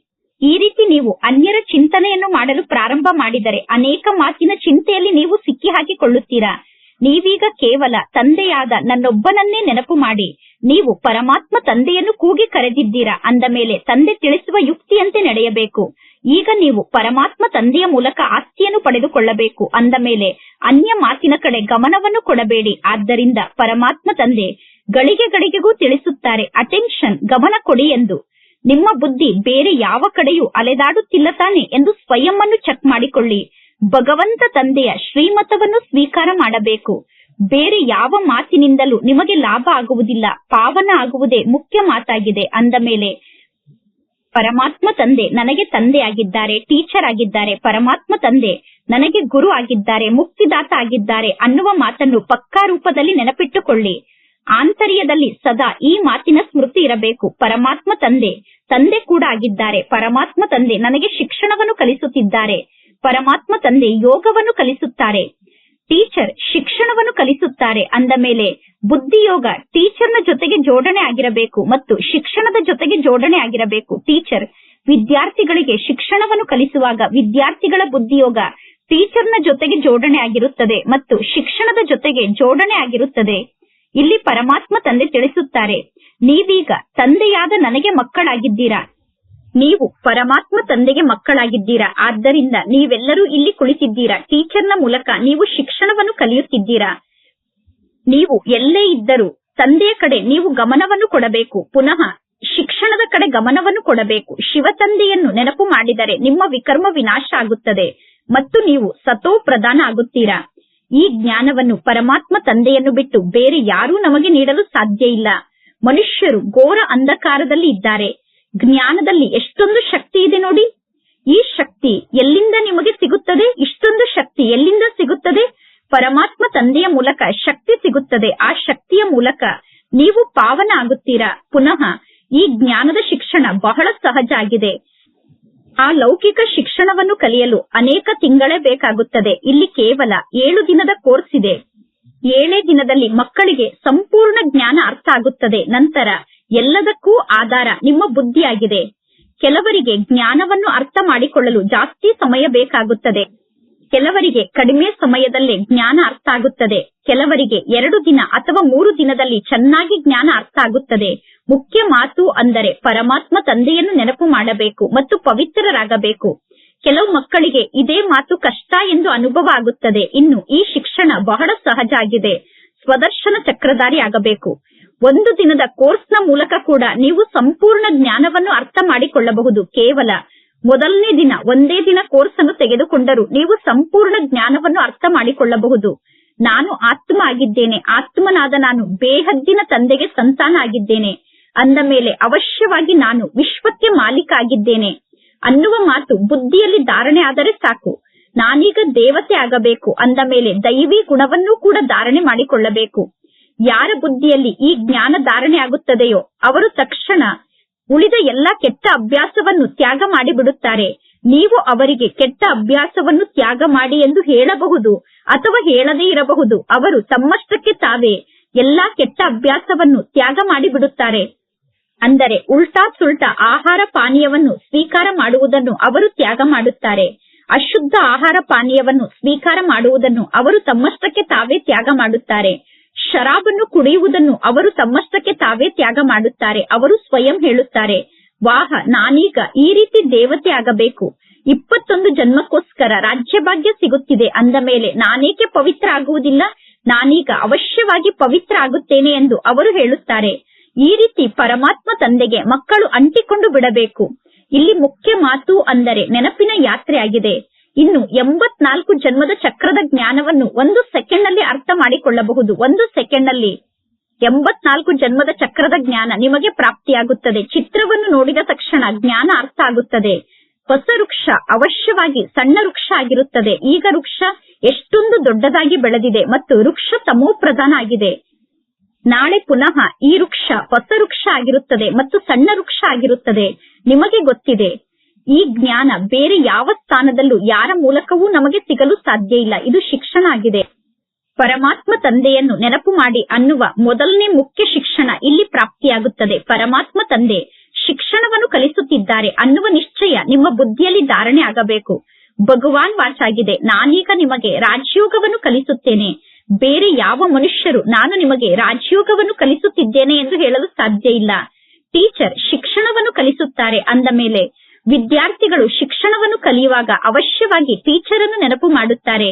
ಈ ರೀತಿ ನೀವು ಅನ್ಯರ ಚಿಂತನೆಯನ್ನು ಮಾಡಲು ಪ್ರಾರಂಭ ಮಾಡಿದರೆ ಅನೇಕ ಮಾತಿನ ಚಿಂತೆಯಲ್ಲಿ ನೀವು ಸಿಕ್ಕಿ ಹಾಕಿಕೊಳ್ಳುತ್ತೀರಾ ನೀವೀಗ ಕೇವಲ ತಂದೆಯಾದ ನನ್ನೊಬ್ಬನನ್ನೇ ನೆನಪು ಮಾಡಿ, ನೀವು ಪರಮಾತ್ಮ ತಂದೆಯನ್ನು ಕೂಗಿ ಕರೆದಿದ್ದೀರಾ? ಅಂದ ಮೇಲೆ ತಂದೆ ತಿಳಿಸುವ ಯುಕ್ತಿಯಂತೆ ನಡೆಯಬೇಕು. ಈಗ ನೀವು ಪರಮಾತ್ಮ ತಂದೆಯ ಮೂಲಕ ಆಸ್ತಿಯನ್ನು ಪಡೆದುಕೊಳ್ಳಬೇಕು ಅಂದ ಮೇಲೆ ಅನ್ಯ ಮಾತಿನ ಕಡೆ ಗಮನವನ್ನು ಕೊಡಬೇಡಿ. ಆದ್ದರಿಂದ ಪರಮಾತ್ಮ ತಂದೆ ಗಳಿಗೆ ಗಳಿಗೆಗೂ ತಿಳಿಸುತ್ತಾರೆ, ಅಟೆನ್ಷನ್, ಗಮನ ಕೊಡಿ ಎಂದು. ನಿಮ್ಮ ಬುದ್ಧಿ ಬೇರೆ ಯಾವ ಕಡೆಯೂ ಅಲೆದಾಡುತ್ತಿಲ್ಲ ತಾನೆ ಎಂದು ಸ್ವಯಂ ಚೆಕ್ ಮಾಡಿಕೊಳ್ಳಿ. ಭಗವಂತ ತಂದೆಯ ಶ್ರೀಮತವನ್ನು ಸ್ವೀಕಾರ ಮಾಡಬೇಕು. ಬೇರೆ ಯಾವ ಮಾತಿನಿಂದಲೂ ನಿಮಗೆ ಲಾಭ ಆಗುವುದಿಲ್ಲ, ಪಾವನ ಆಗುವುದೇ ಮುಖ್ಯ ಮಾತಾಗಿದೆ ಅಂದ ಮೇಲೆ ಪರಮಾತ್ಮ ತಂದೆ ನನಗೆ ತಂದೆ ಆಗಿದ್ದಾರೆ ಟೀಚರ್ ಆಗಿದ್ದಾರೆ, ಪರಮಾತ್ಮ ತಂದೆ ನನಗೆ ಗುರು ಆಗಿದ್ದಾರೆ, ಮುಕ್ತಿದಾತ ಆಗಿದ್ದಾರೆ ಅನ್ನುವ ಮಾತನ್ನು ಪಕ್ಕಾ ರೂಪದಲ್ಲಿ ನೆನಪಿಟ್ಟುಕೊಳ್ಳಿ. ಆಂತರ್ಯದಲ್ಲಿ ಸದಾ ಈ ಮಾತಿನ ಸ್ಮೃತಿ ಇರಬೇಕು. ಪರಮಾತ್ಮ ತಂದೆ ತಂದೆ ಕೂಡ ಆಗಿದ್ದಾರೆ. ಪರಮಾತ್ಮ ತಂದೆ ನನಗೆ ಶಿಕ್ಷಣವನ್ನು ಕಲಿಸುತ್ತಿದ್ದಾರೆ. ಪರಮಾತ್ಮ ತಂದೆ ಯೋಗವನ್ನು ಕಲಿಸುತ್ತಾರೆ. ಟೀಚರ್ ಶಿಕ್ಷಣವನ್ನು ಕಲಿಸುತ್ತಾರೆ ಅಂದ ಮೇಲೆ ಬುದ್ಧಿಯೋಗ ಟೀಚರ್ನ ಜೊತೆಗೆ ಜೋಡಣೆ ಆಗಿರಬೇಕು ಮತ್ತು ಶಿಕ್ಷಣದ ಜೊತೆಗೆ ಜೋಡಣೆ ಆಗಿರಬೇಕು. ಟೀಚರ್ ವಿದ್ಯಾರ್ಥಿಗಳಿಗೆ ಶಿಕ್ಷಣವನ್ನು ಕಲಿಸುವಾಗ ವಿದ್ಯಾರ್ಥಿಗಳ ಬುದ್ಧಿಯೋಗ ಟೀಚರ್ನ ಜೊತೆಗೆ ಜೋಡಣೆ ಆಗಿರುತ್ತದೆ ಮತ್ತು ಶಿಕ್ಷಣದ ಜೊತೆಗೆ ಜೋಡಣೆ ಆಗಿರುತ್ತದೆ. ಇಲ್ಲಿ ಪರಮಾತ್ಮ ತಂದೆ ತಿಳಿಸುತ್ತಾರೆ, ನೀವೀಗ ತಂದೆಯಾದ ನನಗೆ ಮಕ್ಕಳಾಗಿದ್ದೀರಾ? ನೀವು ಪರಮಾತ್ಮ ತಂದೆಗೆ ಮಕ್ಕಳಾಗಿದ್ದೀರಾ? ಆದ್ದರಿಂದ ನೀವೆಲ್ಲರೂ ಇಲ್ಲಿ ಕುಳಿತಿದ್ದೀರಾ? ಟೀಚರ್ನ ಮೂಲಕ ನೀವು ಶಿಕ್ಷಣವನ್ನು ಕಲಿಯುತ್ತಿದ್ದೀರಾ? ನೀವು ಎಲ್ಲೇ ಇದ್ದರೂ ತಂದೆಯ ಕಡೆ ನೀವು ಗಮನವನ್ನು ಕೊಡಬೇಕು. ಪುನಃ ಶಿಕ್ಷಣದ ಕಡೆ ಗಮನವನ್ನು ಕೊಡಬೇಕು. ಶಿವ ತಂದೆಯನ್ನು ನೆನಪು ಮಾಡಿದರೆ ನಿಮ್ಮ ವಿಕರ್ಮ ವಿನಾಶ ಆಗುತ್ತದೆ ಮತ್ತು ನೀವು ಸತೋ ಪ್ರಧಾನ ಆಗುತ್ತೀರಾ? ಈ ಜ್ಞಾನವನ್ನು ಪರಮಾತ್ಮ ತಂದೆಯನ್ನು ಬಿಟ್ಟು ಬೇರೆ ಯಾರೂ ನಮಗೆ ನೀಡಲು ಸಾಧ್ಯ ಇಲ್ಲ. ಮನುಷ್ಯರು ಘೋರ ಅಂಧಕಾರದಲ್ಲಿ ಇದ್ದಾರೆ. ಜ್ಞಾನದಲ್ಲಿ ಎಷ್ಟೊಂದು ಶಕ್ತಿ ಇದೆ ನೋಡಿ. ಈ ಶಕ್ತಿ ಎಲ್ಲಿಂದ ನಿಮಗೆ ಸಿಗುತ್ತದೆ? ಇಷ್ಟೊಂದು ಶಕ್ತಿ ಎಲ್ಲಿಂದ ಸಿಗುತ್ತದೆ? ಪರಮಾತ್ಮ ತಂದೆಯ ಮೂಲಕ ಶಕ್ತಿ ಸಿಗುತ್ತದೆ. ಆ ಶಕ್ತಿಯ ಮೂಲಕ ನೀವು ಪಾವನ ಆಗುತ್ತೀರಾ? ಪುನಃ ಈ ಜ್ಞಾನದ ಶಿಕ್ಷಣ ಬಹಳ ಸಹಜ ಆಗಿದೆ. ಆ ಲೌಕಿಕ ಶಿಕ್ಷಣವನ್ನು ಕಲಿಯಲು ಅನೇಕ ತಿಂಗಳೇ ಬೇಕಾಗುತ್ತದೆ. ಇಲ್ಲಿ ಕೇವಲ ಏಳು ದಿನದ ಕೋರ್ಸ್ ಇದೆ. ಏಳೇ ದಿನದಲ್ಲಿ ಮಕ್ಕಳಿಗೆ ಸಂಪೂರ್ಣ ಜ್ಞಾನ ಅರ್ಥ ಆಗುತ್ತದೆ. ನಂತರ ಎಲ್ಲದಕ್ಕೂ ಆಧಾರ, ನಿಮ್ಮ ಬುದ್ಧಿಯಾಗಿದೆ. ಕೆಲವರಿಗೆ ಜ್ಞಾನವನ್ನು ಅರ್ಥ ಮಾಡಿಕೊಳ್ಳಲು ಜಾಸ್ತಿ ಸಮಯ ಬೇಕಾಗುತ್ತದೆ. ಕೆಲವರಿಗೆ ಕಡಿಮೆ ಸಮಯದಲ್ಲೇ ಜ್ಞಾನ ಅರ್ಥ ಆಗುತ್ತದೆ. ಕೆಲವರಿಗೆ ಎರಡು ದಿನ ಅಥವಾ ಮೂರು ದಿನದಲ್ಲಿ ಚೆನ್ನಾಗಿ ಜ್ಞಾನ ಅರ್ಥ ಆಗುತ್ತದೆ. ಮುಖ್ಯ ಮಾತು ಅಂದರೆ ಪರಮಾತ್ಮ ತಂದೆಯನ್ನು ನೆನಪು ಮಾಡಬೇಕು ಮತ್ತು ಪವಿತ್ರರಾಗಬೇಕು. ಕೆಲವು ಮಕ್ಕಳಿಗೆ ಇದೇ ಮಾತು ಕಷ್ಟ ಎಂದು ಅನುಭವ ಆಗುತ್ತದೆ. ಇನ್ನು ಈ ಶಿಕ್ಷಣ ಬಹಳ ಸಹಜ ಆಗಿದೆ. ಸ್ವದರ್ಶನ ಚಕ್ರಧಾರಿ ಆಗಬೇಕು. ಒಂದು ದಿನದ ಕೋರ್ಸ್ನ ಮೂಲಕ ಕೂಡ ನೀವು ಸಂಪೂರ್ಣ ಜ್ಞಾನವನ್ನು ಅರ್ಥ ಮಾಡಿಕೊಳ್ಳಬಹುದು. ಕೇವಲ ಮೊದಲನೇ ದಿನ ಒಂದೇ ದಿನ ಕೋರ್ಸ್ ಅನ್ನು ತೆಗೆದುಕೊಂಡರೂ ನೀವು ಸಂಪೂರ್ಣ ಜ್ಞಾನವನ್ನು ಅರ್ಥ ಮಾಡಿಕೊಳ್ಳಬಹುದು. ನಾನು ಆತ್ಮ ಆಗಿದ್ದೇನೆ. ಆತ್ಮನಾದ ನಾನು ಬೇಹದ್ದಿನ ತಂದೆಗೆ ಸಂತಾನ ಆಗಿದ್ದೇನೆ. ಅಂದ ಮೇಲೆ ಅವಶ್ಯವಾಗಿ ನಾನು ವಿಶ್ವಕ್ಕೆ ಮಾಲೀಕ ಆಗಿದ್ದೇನೆ. ಅನ್ನುವ ಮಾತು ಬುದ್ಧಿಯಲ್ಲಿ ಧಾರಣೆ ಆದರೆ ಸಾಕು. ನಾನೀಗ ದೇವತೆ ಆಗಬೇಕು. ಅಂದ ಮೇಲೆ ದೈವಿ ಗುಣವನ್ನೂ ಕೂಡ ಧಾರಣೆ ಮಾಡಿಕೊಳ್ಳಬೇಕು. ಯಾರ ಬುದ್ಧಿಯಲ್ಲಿ ಈ ಜ್ಞಾನ ಧಾರಣೆ ಆಗುತ್ತದೆಯೋ ಅವರು ತಕ್ಷಣ ಉಳಿದ ಎಲ್ಲಾ ಕೆಟ್ಟ ಅಭ್ಯಾಸವನ್ನು ತ್ಯಾಗ ಮಾಡಿಬಿಡುತ್ತಾರೆ. ನೀವು ಅವರಿಗೆ ಕೆಟ್ಟ ಅಭ್ಯಾಸವನ್ನು ತ್ಯಾಗ ಮಾಡಿ ಎಂದು ಹೇಳಬಹುದು ಅಥವಾ ಹೇಳದೇ ಇರಬಹುದು. ಅವರು ತಮ್ಮಷ್ಟಕ್ಕೆ ತಾವೇ ಎಲ್ಲಾ ಕೆಟ್ಟ ಅಭ್ಯಾಸವನ್ನು ತ್ಯಾಗ ಮಾಡಿಬಿಡುತ್ತಾರೆ. ಅಂದರೆ ಉಲ್ಟಾ ಸುಲ್ಟಾ ಆಹಾರ ಪಾನೀಯವನ್ನು ಸ್ವೀಕಾರ ಮಾಡುವುದನ್ನು ಅವರು ತ್ಯಾಗ ಮಾಡುತ್ತಾರೆ. ಅಶುದ್ಧ ಆಹಾರ ಪಾನೀಯವನ್ನು ಸ್ವೀಕಾರ ಮಾಡುವುದನ್ನು ಅವರು ತಮ್ಮಷ್ಟಕ್ಕೆ ತಾವೇ ತ್ಯಾಗ ಮಾಡುತ್ತಾರೆ. ಶರಾಬನ್ನು ಕುಡಿಯುವುದನ್ನು ಅವರು ತಮ್ಮಷ್ಟಕ್ಕೆ ತಾವೇ ತ್ಯಾಗ ಮಾಡುತ್ತಾರೆ. ಅವರು ಸ್ವಯಂ ಹೇಳುತ್ತಾರೆ, ವಾಹ, ನಾನೀಗ ಈ ರೀತಿ ದೇವತೆ ಆಗಬೇಕು. ಇಪ್ಪತ್ತೊಂದು ಜನ್ಮಕ್ಕೋಸ್ಕರ ರಾಜ್ಯಭಾಗ್ಯ ಸಿಗುತ್ತಿದೆ ಅಂದ ಮೇಲೆ ನಾನೇಕೆ ಪವಿತ್ರ ಆಗುವುದಿಲ್ಲ? ನಾನೀಗ ಅವಶ್ಯವಾಗಿ ಪವಿತ್ರ ಆಗುತ್ತೇನೆ ಎಂದು ಅವರು ಹೇಳುತ್ತಾರೆ. ಈ ರೀತಿ ಪರಮಾತ್ಮ ತಂದೆಗೆ ಮಕ್ಕಳು ಅಂಟಿಕೊಂಡು ಬಿಡಬೇಕು. ಇಲ್ಲಿ ಮುಖ್ಯ ಮಾತು ಅಂದರೆ ನೆನಪಿನ ಯಾತ್ರೆ ಆಗಿದೆ ಇನ್ನು ಎಂಬತ್ನಾಲ್ಕು ಜನ್ಮದ ಚಕ್ರದ ಜ್ಞಾನವನ್ನು ಒಂದು ಸೆಕೆಂಡ್ನಲ್ಲಿ ಅರ್ಥ ಮಾಡಿಕೊಳ್ಳಬಹುದು. ಒಂದು ಸೆಕೆಂಡ್ನಲ್ಲಿ ಎಂಬತ್ನಾಲ್ಕು ಜನ್ಮದ ಚಕ್ರದ ಜ್ಞಾನ ನಿಮಗೆ ಪ್ರಾಪ್ತಿಯಾಗುತ್ತದೆ. ಚಿತ್ರವನ್ನು ನೋಡಿದ ತಕ್ಷಣ ಜ್ಞಾನ ಅರ್ಥ ಆಗುತ್ತದೆ. ಹೊಸ ವೃಕ್ಷ ಅವಶ್ಯವಾಗಿ ಸಣ್ಣ ವೃಕ್ಷ ಆಗಿರುತ್ತದೆ. ಈಗ ವೃಕ್ಷ ಎಷ್ಟೊಂದು ದೊಡ್ಡದಾಗಿ ಬೆಳೆದಿದೆ ಮತ್ತು ವೃಕ್ಷ ತಮೋಪ್ರಧಾನ ಆಗಿದೆ. ನಾಳೆ ಪುನಃ ಈ ವೃಕ್ಷ ಹೊಸ ವೃಕ್ಷ ಆಗಿರುತ್ತದೆ ಮತ್ತು ಸಣ್ಣ ವೃಕ್ಷ ಆಗಿರುತ್ತದೆ. ನಿಮಗೆ ಗೊತ್ತಿದೆ. ಈ ಜ್ಞಾನ ಬೇರೆ ಯಾವ ಸ್ಥಾನದಲ್ಲೂ ಯಾರ ಮೂಲಕವೂ ನಮಗೆ ಸಿಗಲು ಸಾಧ್ಯ ಇಲ್ಲ. ಇದು ಶಿಕ್ಷಣ ಆಗಿದೆ. ಪರಮಾತ್ಮ ತಂದೆಯನ್ನು ನೆನಪು ಮಾಡಿ ಅನ್ನುವ ಮೊದಲನೇ ಮುಖ್ಯ ಶಿಕ್ಷಣ ಇಲ್ಲಿ ಪ್ರಾಪ್ತಿಯಾಗುತ್ತದೆ. ಪರಮಾತ್ಮ ತಂದೆ ಶಿಕ್ಷಣವನ್ನು ಕಲಿಸುತ್ತಿದ್ದಾರೆ ಅನ್ನುವ ನಿಶ್ಚಯ ನಿಮ್ಮ ಬುದ್ಧಿಯಲ್ಲಿ ಧಾರಣೆ ಆಗಬೇಕು. ಭಗವಾನ್ ವಾಚಾಗಿದೆ. ನಾನೀಗ ನಿಮಗೆ ರಾಜಯೋಗವನ್ನು ಕಲಿಸುತ್ತೇನೆ. ಬೇರೆ ಯಾವ ಮನುಷ್ಯರು ನಾನು ನಿಮಗೆ ರಾಜಯೋಗವನ್ನು ಕಲಿಸುತ್ತಿದ್ದೇನೆ ಎಂದು ಹೇಳಲು ಸಾಧ್ಯ ಇಲ್ಲ. ಟೀಚರ್ ಶಿಕ್ಷಣವನ್ನು ಕಲಿಸುತ್ತಾರೆ ಅಂದ ಮೇಲೆ ವಿದ್ಯಾರ್ಥಿಗಳು ಶಿಕ್ಷಣವನ್ನು ಕಲಿಯುವಾಗ ಅವಶ್ಯವಾಗಿ ಟೀಚರ್ ಅನ್ನು ನೆನಪು ಮಾಡುತ್ತಾರೆ.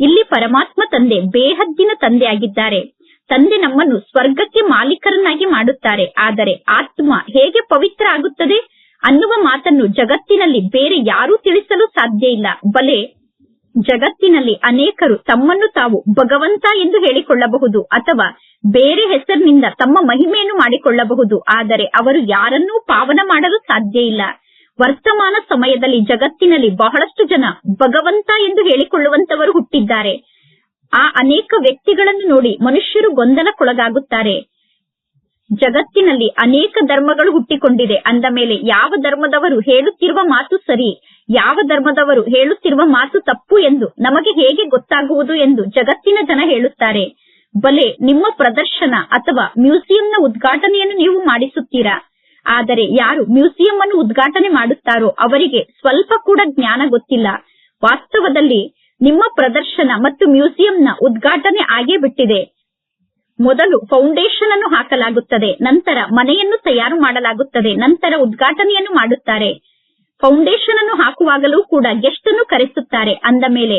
ಇಲ್ಲಿ ಪರಮಾತ್ಮ ತಂದೆ ಬೇಹದ್ದಿನ ತಂದೆಯಾಗಿದ್ದಾರೆ. ತಂದೆ ನಮ್ಮನ್ನು ಸ್ವರ್ಗಕ್ಕೆ ಮಾಲೀಕರನ್ನಾಗಿ ಮಾಡುತ್ತಾರೆ. ಆದರೆ ಆತ್ಮ ಹೇಗೆ ಪವಿತ್ರ ಆಗುತ್ತದೆ ಅನ್ನುವ ಮಾತನ್ನು ಜಗತ್ತಿನಲ್ಲಿ ಬೇರೆ ಯಾರೂ ತಿಳಿಸಲು ಸಾಧ್ಯ ಇಲ್ಲ. ಬಲೆ, ಜಗತ್ತಿನಲ್ಲಿ ಅನೇಕರು ತಮ್ಮನ್ನು ತಾವು ಭಗವಂತ ಎಂದು ಹೇಳಿಕೊಳ್ಳಬಹುದು ಅಥವಾ ಬೇರೆ ಹೆಸರಿನಿಂದ ತಮ್ಮ ಮಹಿಮೆಯನ್ನು ಮಾಡಿಕೊಳ್ಳಬಹುದು. ಆದರೆ ಅವರು ಯಾರನ್ನೂ ಪಾವನ ಮಾಡಲು ಸಾಧ್ಯ ಇಲ್ಲ. ವರ್ತಮಾನ ಸಮಯದಲ್ಲಿ ಜಗತ್ತಿನಲ್ಲಿ ಬಹಳಷ್ಟು ಜನ ಭಗವಂತ ಎಂದು ಹೇಳಿಕೊಳ್ಳುವಂತವರು ಹುಟ್ಟಿದ್ದಾರೆ. ಆ ಅನೇಕ ವ್ಯಕ್ತಿಗಳನ್ನು ನೋಡಿ ಮನುಷ್ಯರು ಗೊಂದಲಕ್ಕೊಳಗಾಗುತ್ತಾರೆ. ಜಗತ್ತಿನಲ್ಲಿ ಅನೇಕ ಧರ್ಮಗಳು ಹುಟ್ಟಿಕೊಂಡಿದೆ. ಅಂದ ಮೇಲೆ ಯಾವ ಧರ್ಮದವರು ಹೇಳುತ್ತಿರುವ ಮಾತು ಸರಿ, ಯಾವ ಧರ್ಮದವರು ಹೇಳುತ್ತಿರುವ ಮಾತು ತಪ್ಪು ಎಂದು ನಮಗೆ ಹೇಗೆ ಗೊತ್ತಾಗುವುದು ಎಂದು ಜಗತ್ತಿನ ಜನ ಹೇಳುತ್ತಾರೆ. ಬಲೆ ನಿಮ್ಮ ಪ್ರದರ್ಶನ ಅಥವಾ ಮ್ಯೂಸಿಯಂನ ಉದ್ಘಾಟನೆಯನ್ನು ನೀವು ಮಾಡಿಸುತ್ತೀರಾ? ಆದರೆ ಯಾರು ಮ್ಯೂಸಿಯಂ ಅನ್ನು ಉದ್ಘಾಟನೆ ಮಾಡುತ್ತಾರೋ ಅವರಿಗೆ ಸ್ವಲ್ಪ ಕೂಡ ಜ್ಞಾನ ಗೊತ್ತಿಲ್ಲ. ವಾಸ್ತವದಲ್ಲಿ ನಿಮ್ಮ ಪ್ರದರ್ಶನ ಮತ್ತು ಮ್ಯೂಸಿಯಂನ ಉದ್ಘಾಟನೆ ಆಗೇ ಬಿಟ್ಟಿದೆ. ಮೊದಲು ಫೌಂಡೇಶನ್ ಅನ್ನು ಹಾಕಲಾಗುತ್ತದೆ, ನಂತರ ಮನೆಯನ್ನು ತಯಾರು ಮಾಡಲಾಗುತ್ತದೆ, ನಂತರ ಉದ್ಘಾಟನೆಯನ್ನು ಮಾಡುತ್ತಾರೆ. ಫೌಂಡೇಶನ್ ಅನ್ನು ಹಾಕುವಾಗಲೂ ಕೂಡ ಗೆಸ್ಟ್ ಅನ್ನು ಕರೆಸುತ್ತಾರೆ. ಅಂದ ಮೇಲೆ,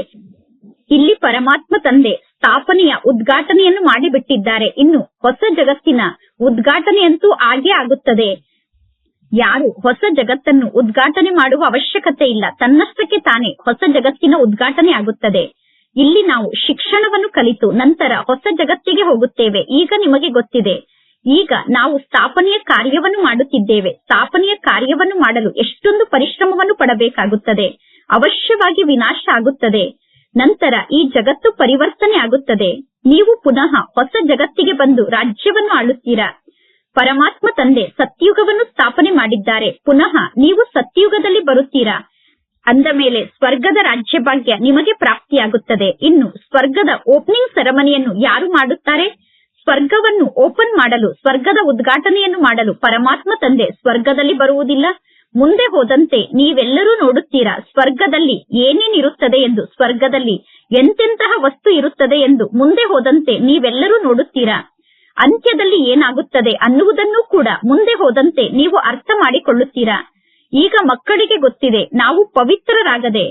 ಇಲ್ಲಿ ಪರಮಾತ್ಮ ತಂದೆ ಸ್ಥಾಪನೆಯ ಉದ್ಘಾಟನೆಯನ್ನು ಮಾಡಿಬಿಟ್ಟಿದ್ದಾರೆ. ಇನ್ನು ಹೊಸ ಜಗತ್ತಿನ ಉದ್ಘಾಟನೆಯಂತೂ ಆಗೇ ಆಗುತ್ತದೆ. ಯಾರು ಹೊಸ ಜಗತ್ತನ್ನು ಉದ್ಘಾಟನೆ ಮಾಡುವ ಅವಶ್ಯಕತೆ ಇಲ್ಲ. ತನ್ನಷ್ಟಕ್ಕೆ ತಾನೇ ಹೊಸ ಜಗತ್ತಿನ ಉದ್ಘಾಟನೆ ಆಗುತ್ತದೆ. ಇಲ್ಲಿ ನಾವು ಶಿಕ್ಷಣವನ್ನು ಕಲಿತು ನಂತರ ಹೊಸ ಜಗತ್ತಿಗೆ ಹೋಗುತ್ತೇವೆ. ಈಗ ನಿಮಗೆ ಗೊತ್ತಿದೆ. ಈಗ ನಾವು ಸ್ಥಾಪನೆಯ ಕಾರ್ಯವನ್ನು ಮಾಡುತ್ತಿದ್ದೇವೆ. ಸ್ಥಾಪನೆಯ ಕಾರ್ಯವನ್ನು ಮಾಡಲು ಎಷ್ಟೊಂದು ಪರಿಶ್ರಮವನ್ನು ಪಡಬೇಕಾಗುತ್ತದೆ. ಅವಶ್ಯವಾಗಿ ವಿನಾಶ ಆಗುತ್ತದೆ. ನಂತರ ಈ ಜಗತ್ತು ಪರಿವರ್ತನೆ ಆಗುತ್ತದೆ. ನೀವು ಪುನಃ ಹೊಸ ಜಗತ್ತಿಗೆ ಬಂದು ರಾಜ್ಯವನ್ನು ಆಳುತ್ತೀರಾ? ಪರಮಾತ್ಮ ತಂದೆ ಸತ್ಯುಗವನ್ನು ಸ್ಥಾಪನೆ ಮಾಡಿದ್ದಾರೆ. ಪುನಃ ನೀವು ಸತ್ಯುಗದಲ್ಲಿ ಬರುತ್ತೀರಾ? ಅಂದ ಮೇಲೆ ಸ್ವರ್ಗದ ರಾಜ್ಯಭಾಗ್ಯ ನಿಮಗೆ ಪ್ರಾಪ್ತಿಯಾಗುತ್ತದೆ. ಇನ್ನು ಸ್ವರ್ಗದ ಓಪನಿಂಗ್ ಸೆರೆಮನಿಯನ್ನು ಯಾರು ಮಾಡುತ್ತಾರೆ? ಸ್ವರ್ಗವನ್ನು ಓಪನ್ ಮಾಡಲು, ಸ್ವರ್ಗದ ಉದ್ಘಾಟನೆಯನ್ನು ಮಾಡಲು ಪರಮಾತ್ಮ ತಂದೆ ಸ್ವರ್ಗದಲ್ಲಿ ಬರುವುದಿಲ್ಲ. ಮುಂದೆ ಹೋದಂತೆ ನೀವೆಲ್ಲರೂ ನೋಡುತ್ತೀರಾ, ಸ್ವರ್ಗದಲ್ಲಿ ಏನೇನಿರುತ್ತದೆ ಎಂದು, ಸ್ವರ್ಗದಲ್ಲಿ ಎಂತೆಂತಹ ವಸ್ತು ಇರುತ್ತದೆ ಎಂದು ಮುಂದೆ ಹೋದಂತೆ ನೀವೆಲ್ಲರೂ ನೋಡುತ್ತೀರಾ? ಅಂತ್ಯದಲ್ಲಿ ಏನಾಗುತ್ತದೆ ಅನ್ನುವುದನ್ನು ಕೂಡ ಮುಂದೆ ಹೋದಂತೆ ನೀವು ಅರ್ಥ ಮಾಡಿಕೊಳ್ಳುತ್ತೀರಾ? ಈಗ ಮಕ್ಕಳಿಗೆ ಗೊತ್ತಿದೆ, ನಾವು ಪವಿತ್ರರಾಗದೆ,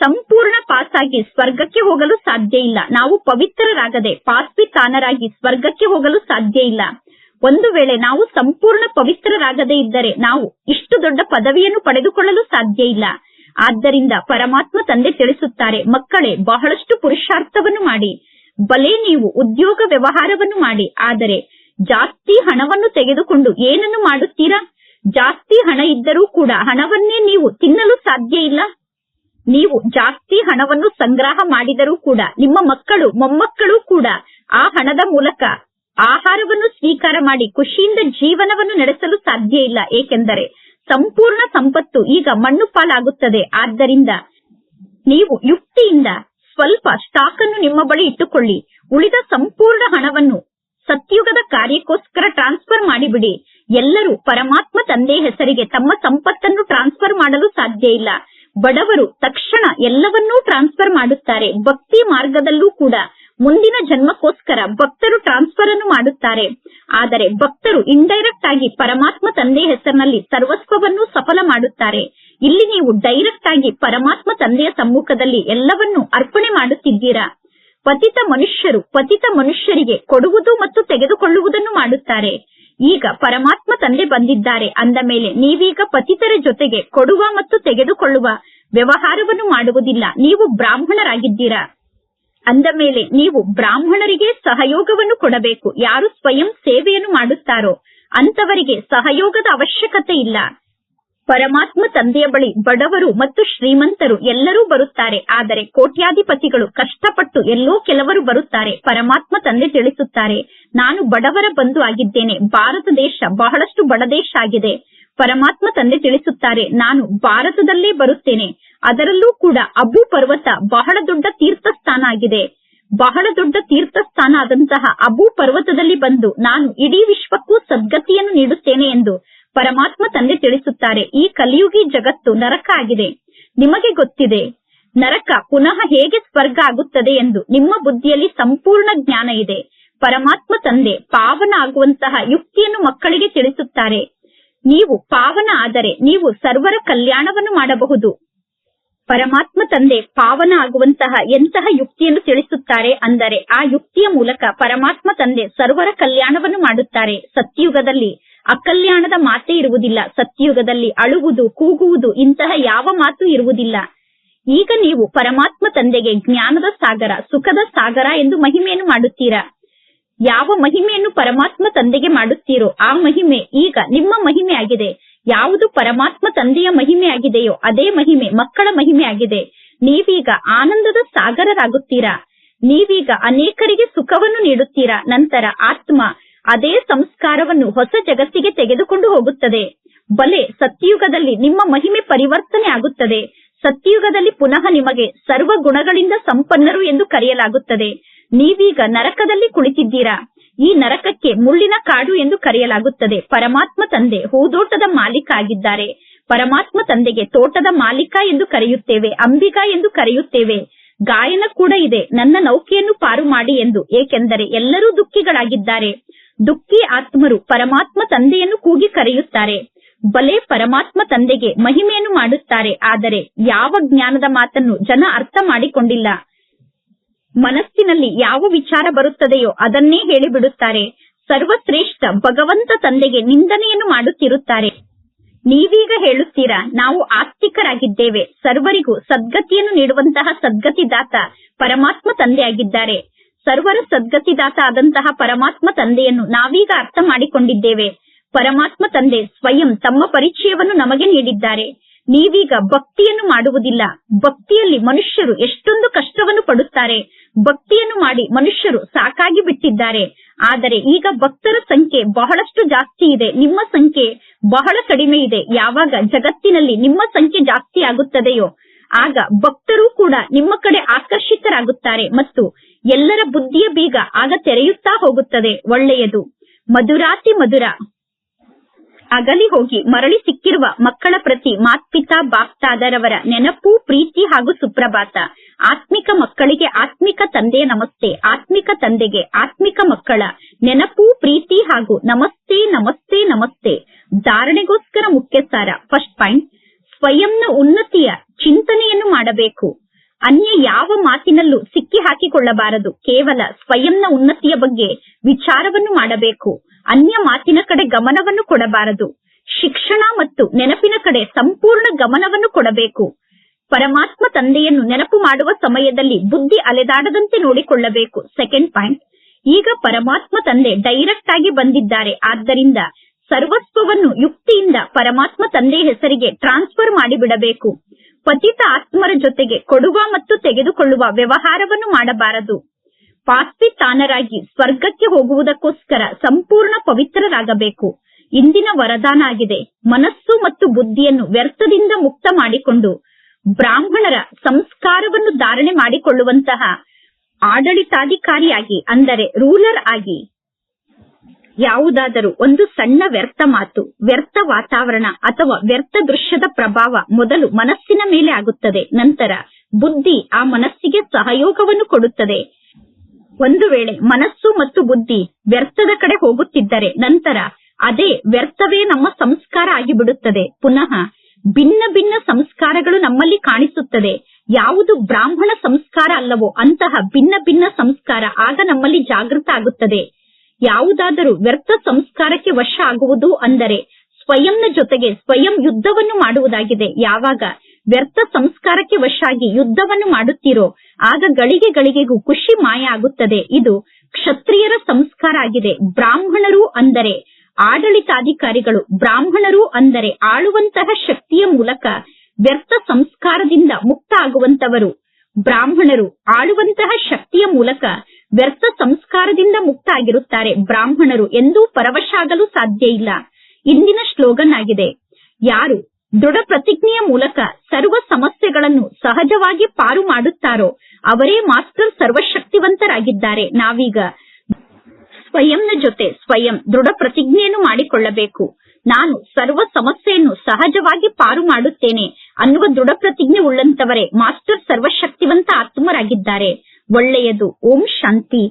ಸಂಪೂರ್ಣ ಪಾಸಾಗಿ ಸ್ವರ್ಗಕ್ಕೆ ಹೋಗಲು ಸಾಧ್ಯ ಇಲ್ಲ. ನಾವು ಪವಿತ್ರರಾಗದೆ, ಪಾಸ್ವಿತಾನರಾಗಿ ಸ್ವರ್ಗಕ್ಕೆ ಹೋಗಲು ಸಾಧ್ಯ ಇಲ್ಲ. ಒಂದು ವೇಳೆ ನಾವು ಸಂಪೂರ್ಣ ಪವಿತ್ರರಾಗದೇ ಇದ್ದರೆ ನಾವು ಇಷ್ಟು ದೊಡ್ಡ ಪದವಿಯನ್ನು ಪಡೆದುಕೊಳ್ಳಲು ಸಾಧ್ಯ ಇಲ್ಲ. ಆದ್ದರಿಂದ ಪರಮಾತ್ಮ ತಂದೆ ತಿಳಿಸುತ್ತಾರೆ, ಮಕ್ಕಳೇ, ಬಹಳಷ್ಟು ಪುರುಷಾರ್ಥವನ್ನು ಮಾಡಿ. ಬಲೆ ನೀವು ಉದ್ಯೋಗ ವ್ಯವಹಾರವನ್ನು ಮಾಡಿ, ಆದರೆ ಜಾಸ್ತಿ ಹಣವನ್ನು ತೆಗೆದುಕೊಂಡು ಏನನ್ನು ಮಾಡುತ್ತೀರಾ? ಜಾಸ್ತಿ ಹಣ ಇದ್ದರೂ ಕೂಡ ಹಣವನ್ನೇ ನೀವು ತಿನ್ನಲು ಸಾಧ್ಯ ಇಲ್ಲ. ನೀವು ಜಾಸ್ತಿ ಹಣವನ್ನು ಸಂಗ್ರಹ ಮಾಡಿದರೂ ಕೂಡ ನಿಮ್ಮ ಮಕ್ಕಳು, ಮೊಮ್ಮಕ್ಕಳು ಕೂಡ ಆ ಹಣದ ಮೂಲಕ ಆಹಾರವನ್ನು ಸ್ವೀಕಾರ ಮಾಡಿ ಖುಷಿಯಿಂದ ಜೀವನವನ್ನು ನಡೆಸಲು ಸಾಧ್ಯ ಇಲ್ಲ. ಏಕೆಂದರೆ ಸಂಪೂರ್ಣ ಸಂಪತ್ತು ಈಗ ಮಣ್ಣು ಪಾಲಾಗುತ್ತದೆ ಆದ್ದರಿಂದ ನೀವು ಯುಕ್ತಿಯಿಂದ ಸ್ವಲ್ಪ ಸ್ಟಾಕ್ ಅನ್ನು ನಿಮ್ಮ ಬಳಿ ಇಟ್ಟುಕೊಳ್ಳಿ. ಉಳಿದ ಸಂಪೂರ್ಣ ಹಣವನ್ನು ಸತ್ಯುಗದ ಕಾರ್ಯಕ್ಕೋಸ್ಕರ ಟ್ರಾನ್ಸ್ಫರ್ ಮಾಡಿಬಿಡಿ. ಎಲ್ಲರೂ ಪರಮಾತ್ಮ ತಂದೆ ಹೆಸರಿಗೆ ತಮ್ಮ ಸಂಪತ್ತನ್ನು ಟ್ರಾನ್ಸ್ಫರ್ ಮಾಡಲು ಸಾಧ್ಯ ಇಲ್ಲ. ಬಡವರು ತಕ್ಷಣ ಎಲ್ಲವನ್ನೂ ಟ್ರಾನ್ಸ್ಫರ್ ಮಾಡುತ್ತಾರೆ. ಭಕ್ತಿ ಮಾರ್ಗದಲ್ಲೂ ಕೂಡ. ಮುಂದಿನ ಜನ್ಮಕ್ಕೋಸ್ಕರ ಭಕ್ತರು ಟ್ರಾನ್ಸ್ಫರ್ ಅನ್ನು ಮಾಡುತ್ತಾರೆ. ಆದರೆ ಭಕ್ತರು ಇಂಡೈರೆಕ್ಟ್ ಆಗಿ ಪರಮಾತ್ಮ ತಂದೆ ಹೆಸರಿನಲ್ಲಿ ಸರ್ವಸ್ವವನ್ನು ಸಫಲ ಮಾಡುತ್ತಾರೆ. ಇಲ್ಲಿ ನೀವು ಡೈರೆಕ್ಟ್ ಆಗಿ ಪರಮಾತ್ಮ ತಂದೆಯ ಸಮ್ಮುಖದಲ್ಲಿ ಎಲ್ಲವನ್ನೂ ಅರ್ಪಣೆ ಮಾಡುತ್ತಿದ್ದೀರಾ? ಪತಿತ ಮನುಷ್ಯರು ಪತಿತ ಮನುಷ್ಯರಿಗೆ ಕೊಡುವುದು ಮತ್ತು ತೆಗೆದುಕೊಳ್ಳುವುದನ್ನು ಮಾಡುತ್ತಾರೆ. ಈಗ ಪರಮಾತ್ಮ ತಂದೆ ಬಂದಿದ್ದಾರೆ. ಅಂದ ಮೇಲೆ ನೀವೀಗ ಪತಿತರ ಜೊತೆಗೆ ಕೊಡುವ ಮತ್ತು ತೆಗೆದುಕೊಳ್ಳುವ ವ್ಯವಹಾರವನ್ನು ಮಾಡುವುದಿಲ್ಲ. ನೀವು ಬ್ರಾಹ್ಮಣರಾಗಿದ್ದೀರಾ? ಅಂದ ಮೇಲೆ ನೀವು ಬ್ರಾಹ್ಮಣರಿಗೆ ಸಹಯೋಗವನ್ನು ಕೊಡಬೇಕು. ಯಾರು ಸ್ವಯಂ ಸೇವೆಯನ್ನು ಮಾಡುತ್ತಾರೋ ಅಂತವರಿಗೆ ಸಹಯೋಗದ ಅವಶ್ಯಕತೆ ಇಲ್ಲ. ಪರಮಾತ್ಮ ತಂದೆಯ ಬಳಿ ಬಡವರು ಮತ್ತು ಶ್ರೀಮಂತರು ಎಲ್ಲರೂ ಬರುತ್ತಾರೆ. ಆದರೆ ಕೋಟ್ಯಾಧಿಪತಿಗಳು ಕಷ್ಟಪಟ್ಟು ಎಲ್ಲೋ ಕೆಲವರು ಬರುತ್ತಾರೆ. ಪರಮಾತ್ಮ ತಂದೆ ತಿಳಿಸುತ್ತಾರೆ, ನಾನು ಬಡವರ ಬಂಧು ಆಗಿದ್ದೇನೆ. ಭಾರತ ದೇಶ ಬಹಳಷ್ಟು ಬಡ ದೇಶ ಆಗಿದೆ. ಪರಮಾತ್ಮ ತಂದೆ ತಿಳಿಸುತ್ತಾರೆ, ನಾನು ಭಾರತದಲ್ಲೇ ಬರುತ್ತೇನೆ. ಅದರಲ್ಲೂ ಕೂಡ ಅಬು ಪರ್ವತ ಬಹಳ ದೊಡ್ಡ ತೀರ್ಥಸ್ಥಾನ ಆಗಿದೆ. ಬಹಳ ದೊಡ್ಡ ತೀರ್ಥಸ್ಥಾನ ಆದಂತಹ ಅಬು ಪರ್ವತದಲ್ಲಿ ಬಂದು ನಾನು ಇಡೀ ವಿಶ್ವಕ್ಕೂ ಸದ್ಗತಿಯನ್ನು ನೀಡುತ್ತೇನೆ ಎಂದು ಪರಮಾತ್ಮ ತಂದೆ ತಿಳಿಸುತ್ತಾರೆ, ಈ ಕಲಿಯುಗಿ ಜಗತ್ತು ನರಕ ಆಗಿದೆ. ನಿಮಗೆ ಗೊತ್ತಿದೆ, ನರಕ ಪುನಃ ಹೇಗೆ ಸ್ವರ್ಗ ಆಗುತ್ತದೆ ಎಂದು ನಿಮ್ಮ ಬುದ್ಧಿಯಲ್ಲಿ ಸಂಪೂರ್ಣ ಜ್ಞಾನ ಇದೆ. ಪರಮಾತ್ಮ ತಂದೆ ಪಾವನ ಆಗುವಂತಹ ಯುಕ್ತಿಯನ್ನು ಮಕ್ಕಳಿಗೆ ತಿಳಿಸುತ್ತಾರೆ. ನೀವು ಪಾವನ ಆದರೆ ನೀವು ಸರ್ವರ ಕಲ್ಯಾಣವನ್ನು ಮಾಡಬಹುದು. ಪರಮಾತ್ಮ ತಂದೆ ಪಾವನ ಆಗುವಂತಹ ಎಂತಹ ಯುಕ್ತಿಯನ್ನು ತಿಳಿಸುತ್ತಾರೆ ಅಂದರೆ ಆ ಯುಕ್ತಿಯ ಮೂಲಕ ಪರಮಾತ್ಮ ತಂದೆ ಸರ್ವರ ಕಲ್ಯಾಣವನ್ನು ಮಾಡುತ್ತಾರೆ. ಸತ್ಯುಗದಲ್ಲಿ ಅಕಲ್ಯಾಣದ ಮಾತೇ ಇರುವುದಿಲ್ಲ. ಸತ್ಯುಗದಲ್ಲಿ ಅಳುವುದು, ಕೂಗುವುದು ಇಂತಹ ಯಾವ ಮಾತು ಇರುವುದಿಲ್ಲ. ಈಗ ನೀವು ಪರಮಾತ್ಮ ತಂದೆಗೆ ಜ್ಞಾನದ ಸಾಗರ, ಸುಖದ ಸಾಗರ ಎಂದು ಮಹಿಮೆಯನ್ನು ಮಾಡುತ್ತೀರಾ? ಯಾವ ಮಹಿಮೆಯನ್ನು ಪರಮಾತ್ಮ ತಂದೆಗೆ ಮಾಡುತ್ತೀರೋ ಆ ಮಹಿಮೆ ಈಗ ನಿಮ್ಮ ಮಹಿಮೆ ಆಗಿದೆ. ಯಾವುದು ಪರಮಾತ್ಮ ತಂದೆಯ ಮಹಿಮೆ ಆಗಿದೆಯೋ ಅದೇ ಮಹಿಮೆ ಮಕ್ಕಳ ಮಹಿಮೆ ಆಗಿದೆ. ನೀವೀಗ ಆನಂದದ ಸಾಗರರಾಗುತ್ತೀರಾ. ನೀವೀಗ ಅನೇಕರಿಗೆ ಸುಖವನ್ನು ನೀಡುತ್ತೀರಾ. ನಂತರ ಆತ್ಮ ಅದೇ ಸಂಸ್ಕಾರವನ್ನು ಹೊಸ ಜಗತ್ತಿಗೆ ತೆಗೆದುಕೊಂಡು ಹೋಗುತ್ತದೆ. ಬಲೆ ಸತ್ಯಯುಗದಲ್ಲಿ ನಿಮ್ಮ ಮಹಿಮೆ ಪರಿವರ್ತನೆ ಆಗುತ್ತದೆ. ಸತ್ಯಯುಗದಲ್ಲಿ ಪುನಃ ನಿಮಗೆ ಸರ್ವ ಗುಣಗಳಿಂದ ಸಂಪನ್ನರು ಎಂದು ಕರೆಯಲಾಗುತ್ತದೆ. ನೀವೀಗ ನರಕದಲ್ಲಿ ಕುಳಿತಿದ್ದೀರಾ? ಈ ನರಕಕ್ಕೆ ಮುಳ್ಳಿನ ಕಾಡು ಎಂದು ಕರೆಯಲಾಗುತ್ತದೆ. ಪರಮಾತ್ಮ ತಂದೆ ಹೂದೋಟದ ಮಾಲೀಕ ಆಗಿದ್ದಾರೆ. ಪರಮಾತ್ಮ ತಂದೆಗೆ ತೋಟದ ಮಾಲೀಕ ಎಂದು ಕರೆಯುತ್ತೇವೆ, ಅಂಬಿಗ ಎಂದು ಕರೆಯುತ್ತೇವೆ. ಗಾಯನ ಕೂಡ ಇದೆ. ನನ್ನ ನೌಕೆಯನ್ನು ಪಾರು ಮಾಡಿ ಎಂದು, ಏಕೆಂದರೆ ಎಲ್ಲರೂ ದುಃಖಿಗಳಾಗಿದ್ದಾರೆ. ದುಃಖಿ ಆತ್ಮರು ಪರಮಾತ್ಮ ತಂದೆಯನ್ನು ಕೂಗಿ ಕರೆಯುತ್ತಾರೆ. ಬಲೆ ಪರಮಾತ್ಮ ತಂದೆಗೆ ಮಹಿಮೆಯನ್ನು ಮಾಡುತ್ತಾರೆ. ಆದರೆ ಯಾವ ಜ್ಞಾನದ ಮಾತನ್ನು ಜನ ಅರ್ಥ ಮಾಡಿಕೊಂಡಿಲ್ಲ. ಮನಸ್ಸಿನಲ್ಲಿ ಯಾವ ವಿಚಾರ ಬರುತ್ತದೆಯೋ ಅದನ್ನೇ ಹೇಳಿಬಿಡುತ್ತಾರೆ. ಸರ್ವಶ್ರೇಷ್ಠ ಭಗವಂತ ತಂದೆಗೆ ನಿಂದನೆಯನ್ನು ಮಾಡುತ್ತಿರುತ್ತಾರೆ. ನೀವೀಗ ಹೇಳುತ್ತೀರಾ, ನಾವು ಆಸ್ತಿಕರಾಗಿದ್ದೇವೆ. ಸರ್ವರಿಗೂ ಸದ್ಗತಿಯನ್ನು ನೀಡುವಂತಹ ಸದ್ಗತಿದಾತ ಪರಮಾತ್ಮ ತಂದೆಯಾಗಿದ್ದಾರೆ. ಸರ್ವರ ಸದ್ಗತಿದಾತ ಆದಂತಹ ಪರಮಾತ್ಮ ತಂದೆಯನ್ನು ನಾವೀಗ ಅರ್ಥ ಮಾಡಿಕೊಂಡಿದ್ದೇವೆ. ಪರಮಾತ್ಮ ತಂದೆ ಸ್ವಯಂ ತಮ್ಮ ಪರಿಚಯವನ್ನು ನಮಗೆ ನೀಡಿದ್ದಾರೆ. ನೀವೀಗ ಭಕ್ತಿಯನ್ನು ಮಾಡುವುದಿಲ್ಲ. ಭಕ್ತಿಯಲ್ಲಿ ಮನುಷ್ಯರು ಎಷ್ಟೊಂದು ಕಷ್ಟವನ್ನು ಪಡುತ್ತಾರೆ. ಭಕ್ತಿಯನ್ನು ಮಾಡಿ ಮನುಷ್ಯರು ಸಾಕಾಗಿ ಬಿಟ್ಟಿದ್ದಾರೆ. ಆದರೆ ಈಗ ಭಕ್ತರ ಸಂಖ್ಯೆ ಬಹಳಷ್ಟು ಜಾಸ್ತಿ ಇದೆ. ನಿಮ್ಮ ಸಂಖ್ಯೆ ಬಹಳ ಕಡಿಮೆ ಇದೆ. ಯಾವಾಗ ಜಗತ್ತಿನಲ್ಲಿ ನಿಮ್ಮ ಸಂಖ್ಯೆ ಜಾಸ್ತಿ ಆಗುತ್ತದೆಯೋ ಆಗ ಭಕ್ತರು ಕೂಡ ನಿಮ್ಮ ಕಡೆ ಆಕರ್ಷಿತರಾಗುತ್ತಾರೆ ಮತ್ತು ಎಲ್ಲರ ಬುದ್ಧಿಯ ಬೀಗ ಆಗ ತೆರೆಯುತ್ತಾ ಹೋಗುತ್ತದೆ. ಒಳ್ಳೆಯದು. ಮಧುರಾತಿ ಮಧುರ. ಅಗಲಿ ಹೋಗಿ ಮರಳಿ ಸಿಕ್ಕಿರುವ ಮಕ್ಕಳ ಪ್ರತಿ ಮಾತ್ಪಿತಾ ಬಾಪ್ತಾದರವರ ನೆನಪು, ಪ್ರೀತಿ ಹಾಗೂ ಸುಪ್ರಭಾತ. ಆತ್ಮಿಕ ಮಕ್ಕಳಿಗೆ ಆತ್ಮಿಕ ತಂದೆ ನಮಸ್ತೆ. ಆತ್ಮಿಕ ತಂದೆಗೆ ಆತ್ಮಿಕ ಮಕ್ಕಳ ನೆನಪು, ಪ್ರೀತಿ ಹಾಗೂ ನಮಸ್ತೆ ನಮಸ್ತೆ ನಮಸ್ತೆ. ಧಾರಣೆಗೋಸ್ಕರ ಮುಖ್ಯ ಸಾರ ಫಸ್ಟ್ ಪಾಯಿಂಟ್. ಸ್ವಯಂನ ಉನ್ನತಿಯ ಚಿಂತನೆಯನ್ನು ಮಾಡಬೇಕು. ಅನ್ಯ ಯಾವ ಮಾತಿನಲ್ಲೂ ಸಿಕ್ಕಿ ಹಾಕಿಕೊಳ್ಳಬಾರದು. ಕೇವಲ ಸ್ವಯಂನ ಉನ್ನತಿಯ ಬಗ್ಗೆ ವಿಚಾರವನ್ನು ಮಾಡಬೇಕು. ಅನ್ಯ ಮಾತಿನ ಕಡೆ ಗಮನವನ್ನು ಕೊಡಬಾರದು. ಶಿಕ್ಷಣ ಮತ್ತು ನೆನಪಿನ ಕಡೆ ಸಂಪೂರ್ಣ ಗಮನವನ್ನು ಕೊಡಬೇಕು. ಪರಮಾತ್ಮ ತಂದೆಯನ್ನು ನೆನಪು ಮಾಡುವ ಸಮಯದಲ್ಲಿ ಬುದ್ಧಿ ಅಲೆದಾಡದಂತೆ ನೋಡಿಕೊಳ್ಳಬೇಕು. ಸೆಕೆಂಡ್ ಪಾಯಿಂಟ್ ಈಗ ಪರಮಾತ್ಮ ತಂದೆ ಡೈರೆಕ್ಟ್ ಆಗಿ ಬಂದಿದ್ದಾರೆ. ಆದ್ದರಿಂದ ಸರ್ವಸ್ವವನ್ನು ಯುಕ್ತಿಯಿಂದ ಪರಮಾತ್ಮ ತಂದೆಯ ಹೆಸರಿಗೆ ಟ್ರಾನ್ಸ್ಫರ್ ಮಾಡಿಬಿಡಬೇಕು. ಪತಿತ ಆತ್ಮರ ಜೊತೆಗೆ ಕೊಡುವ ಮತ್ತು ತೆಗೆದುಕೊಳ್ಳುವ ವ್ಯವಹಾರವನ್ನು ಮಾಡಬಾರದು. ಪಾಸ್ಪಿತಾನರಾಗಿ ಸ್ವರ್ಗಕ್ಕೆ ಹೋಗುವುದಕ್ಕೋಸ್ಕರ ಸಂಪೂರ್ಣ ಪವಿತ್ರರಾಗಬೇಕು. ಇಂದಿನ ವರದಾನ ಆಗಿದೆ. ಮನಸ್ಸು ಮತ್ತು ಬುದ್ಧಿಯನ್ನು ವ್ಯರ್ಥದಿಂದ ಮುಕ್ತ ಮಾಡಿಕೊಂಡು ಬ್ರಾಹ್ಮಣರ ಸಂಸ್ಕಾರವನ್ನು ಧಾರಣೆ ಮಾಡಿಕೊಳ್ಳುವಂತಹ ಆಡಳಿತಾಧಿಕಾರಿಯಾಗಿ, ಅಂದರೆ ರೂಲರ್ ಆಗಿ ಯಾವುದಾದರೂ ಒಂದು ಸಣ್ಣ ವ್ಯರ್ಥ ಮಾತು, ವ್ಯರ್ಥ ವಾತಾವರಣ ಅಥವಾ ವ್ಯರ್ಥ ದೃಶ್ಯದ ಪ್ರಭಾವ ಮೊದಲು ಮನಸ್ಸಿನ ಮೇಲೆ ಆಗುತ್ತದೆ, ನಂತರ ಬುದ್ಧಿ ಆ ಮನಸ್ಸಿಗೆ ಸಹಯೋಗವನ್ನು ಕೊಡುತ್ತದೆ. ಒಂದು ವೇಳೆ ಮನಸ್ಸು ಮತ್ತು ಬುದ್ಧಿ ವ್ಯರ್ಥದ ಕಡೆ ಹೋಗುತ್ತಿದ್ದರೆ ನಂತರ ಅದೇ ವ್ಯರ್ಥವೇ ನಮ್ಮ ಸಂಸ್ಕಾರ ಆಗಿಬಿಡುತ್ತದೆ. ಪುನಃ ಭಿನ್ನ ಭಿನ್ನ ಸಂಸ್ಕಾರಗಳು ನಮ್ಮಲ್ಲಿ ಕಾಣಿಸುತ್ತದೆ. ಯಾವುದು ಬ್ರಾಹ್ಮಣ ಸಂಸ್ಕಾರ ಅಲ್ಲವೋ ಅಂತಹ ಭಿನ್ನ ಭಿನ್ನ ಸಂಸ್ಕಾರ ಆಗ ನಮ್ಮಲ್ಲಿ ಜಾಗೃತ ಆಗುತ್ತದೆ. ಯಾವುದಾದರೂ ವ್ಯರ್ಥ ಸಂಸ್ಕಾರಕ್ಕೆ ವಶ ಆಗುವುದು ಅಂದರೆ ಸ್ವಯಂನ ಜೊತೆಗೆ ಸ್ವಯಂ ಯುದ್ಧವನ್ನು ಮಾಡುವುದಾಗಿದೆ. ಯಾವಾಗ ವ್ಯರ್ಥ ಸಂಸ್ಕಾರಕ್ಕೆ ವಶಾಗಿ ಯುದ್ಧವನ್ನು ಮಾಡುತ್ತೀರೋ, ಆಗ ಗಳಿಗೆ ಗಳಿಗೆಗೂ ಖುಷಿ ಮಾಯ ಆಗುತ್ತದೆ. ಇದು ಕ್ಷತ್ರಿಯರ ಸಂಸ್ಕಾರ ಆಗಿದೆ. ಬ್ರಾಹ್ಮಣರು ಅಂದರೆ ಆಡಳಿತಾಧಿಕಾರಿಗಳು. ಬ್ರಾಹ್ಮಣರು ಅಂದರೆ ಆಳುವಂತಹ ಶಕ್ತಿಯ ಮೂಲಕ ವ್ಯರ್ಥ ಸಂಸ್ಕಾರದಿಂದ ಮುಕ್ತ ಆಗುವಂತವರು ಬ್ರಾಹ್ಮಣರು ಆಳುವಂತಹ ಶಕ್ತಿಯ ಮೂಲಕ ವ್ಯರ್ಥ ಸಂಸ್ಕಾರದಿಂದ ಮುಕ್ತ ಆಗಿರುತ್ತಾರೆ ಬ್ರಾಹ್ಮಣರು ಎಂದೂ ಪರವಶಾಗಲು ಸಾಧ್ಯ ಇಲ್ಲ. ಇಂದಿನ ಶ್ಲೋಗನ್ ಆಗಿದೆ. ಯಾರು ದೃಢ ಪ್ರತಿಜ್ಞೆಯ ಮೂಲಕ ಸರ್ವ ಸಮಸ್ಯೆಗಳನ್ನು ಸಹಜವಾಗಿ ಪಾರು ಮಾಡುತ್ತಾರೋ ಅವರೇ ಮಾಸ್ಟರ್ ಸರ್ವಶಕ್ತಿವಂತರಾಗಿದ್ದಾರೆ. ನಾವೀಗ ಸ್ವಯಂನ ಜೊತೆ ಸ್ವಯಂ ದೃಢ ಪ್ರತಿಜ್ಞೆಯನ್ನು ಮಾಡಿಕೊಳ್ಳಬೇಕು. ನಾನು ಸರ್ವ ಸಮಸ್ಯೆಯನ್ನು ಸಹಜವಾಗಿ ಪಾರು ಮಾಡುತ್ತೇನೆ ಅನ್ನುವ ದೃಢ ಪ್ರತಿಜ್ಞೆ ಉಳ್ಳಂತವರೇ ಮಾಸ್ಟರ್ ಸರ್ವಶಕ್ತಿವಂತ ಆತ್ಮರಾಗಿದ್ದಾರೆ. ಒಳ್ಳೆಯದು. ಓಂ ಶಾಂತಿ.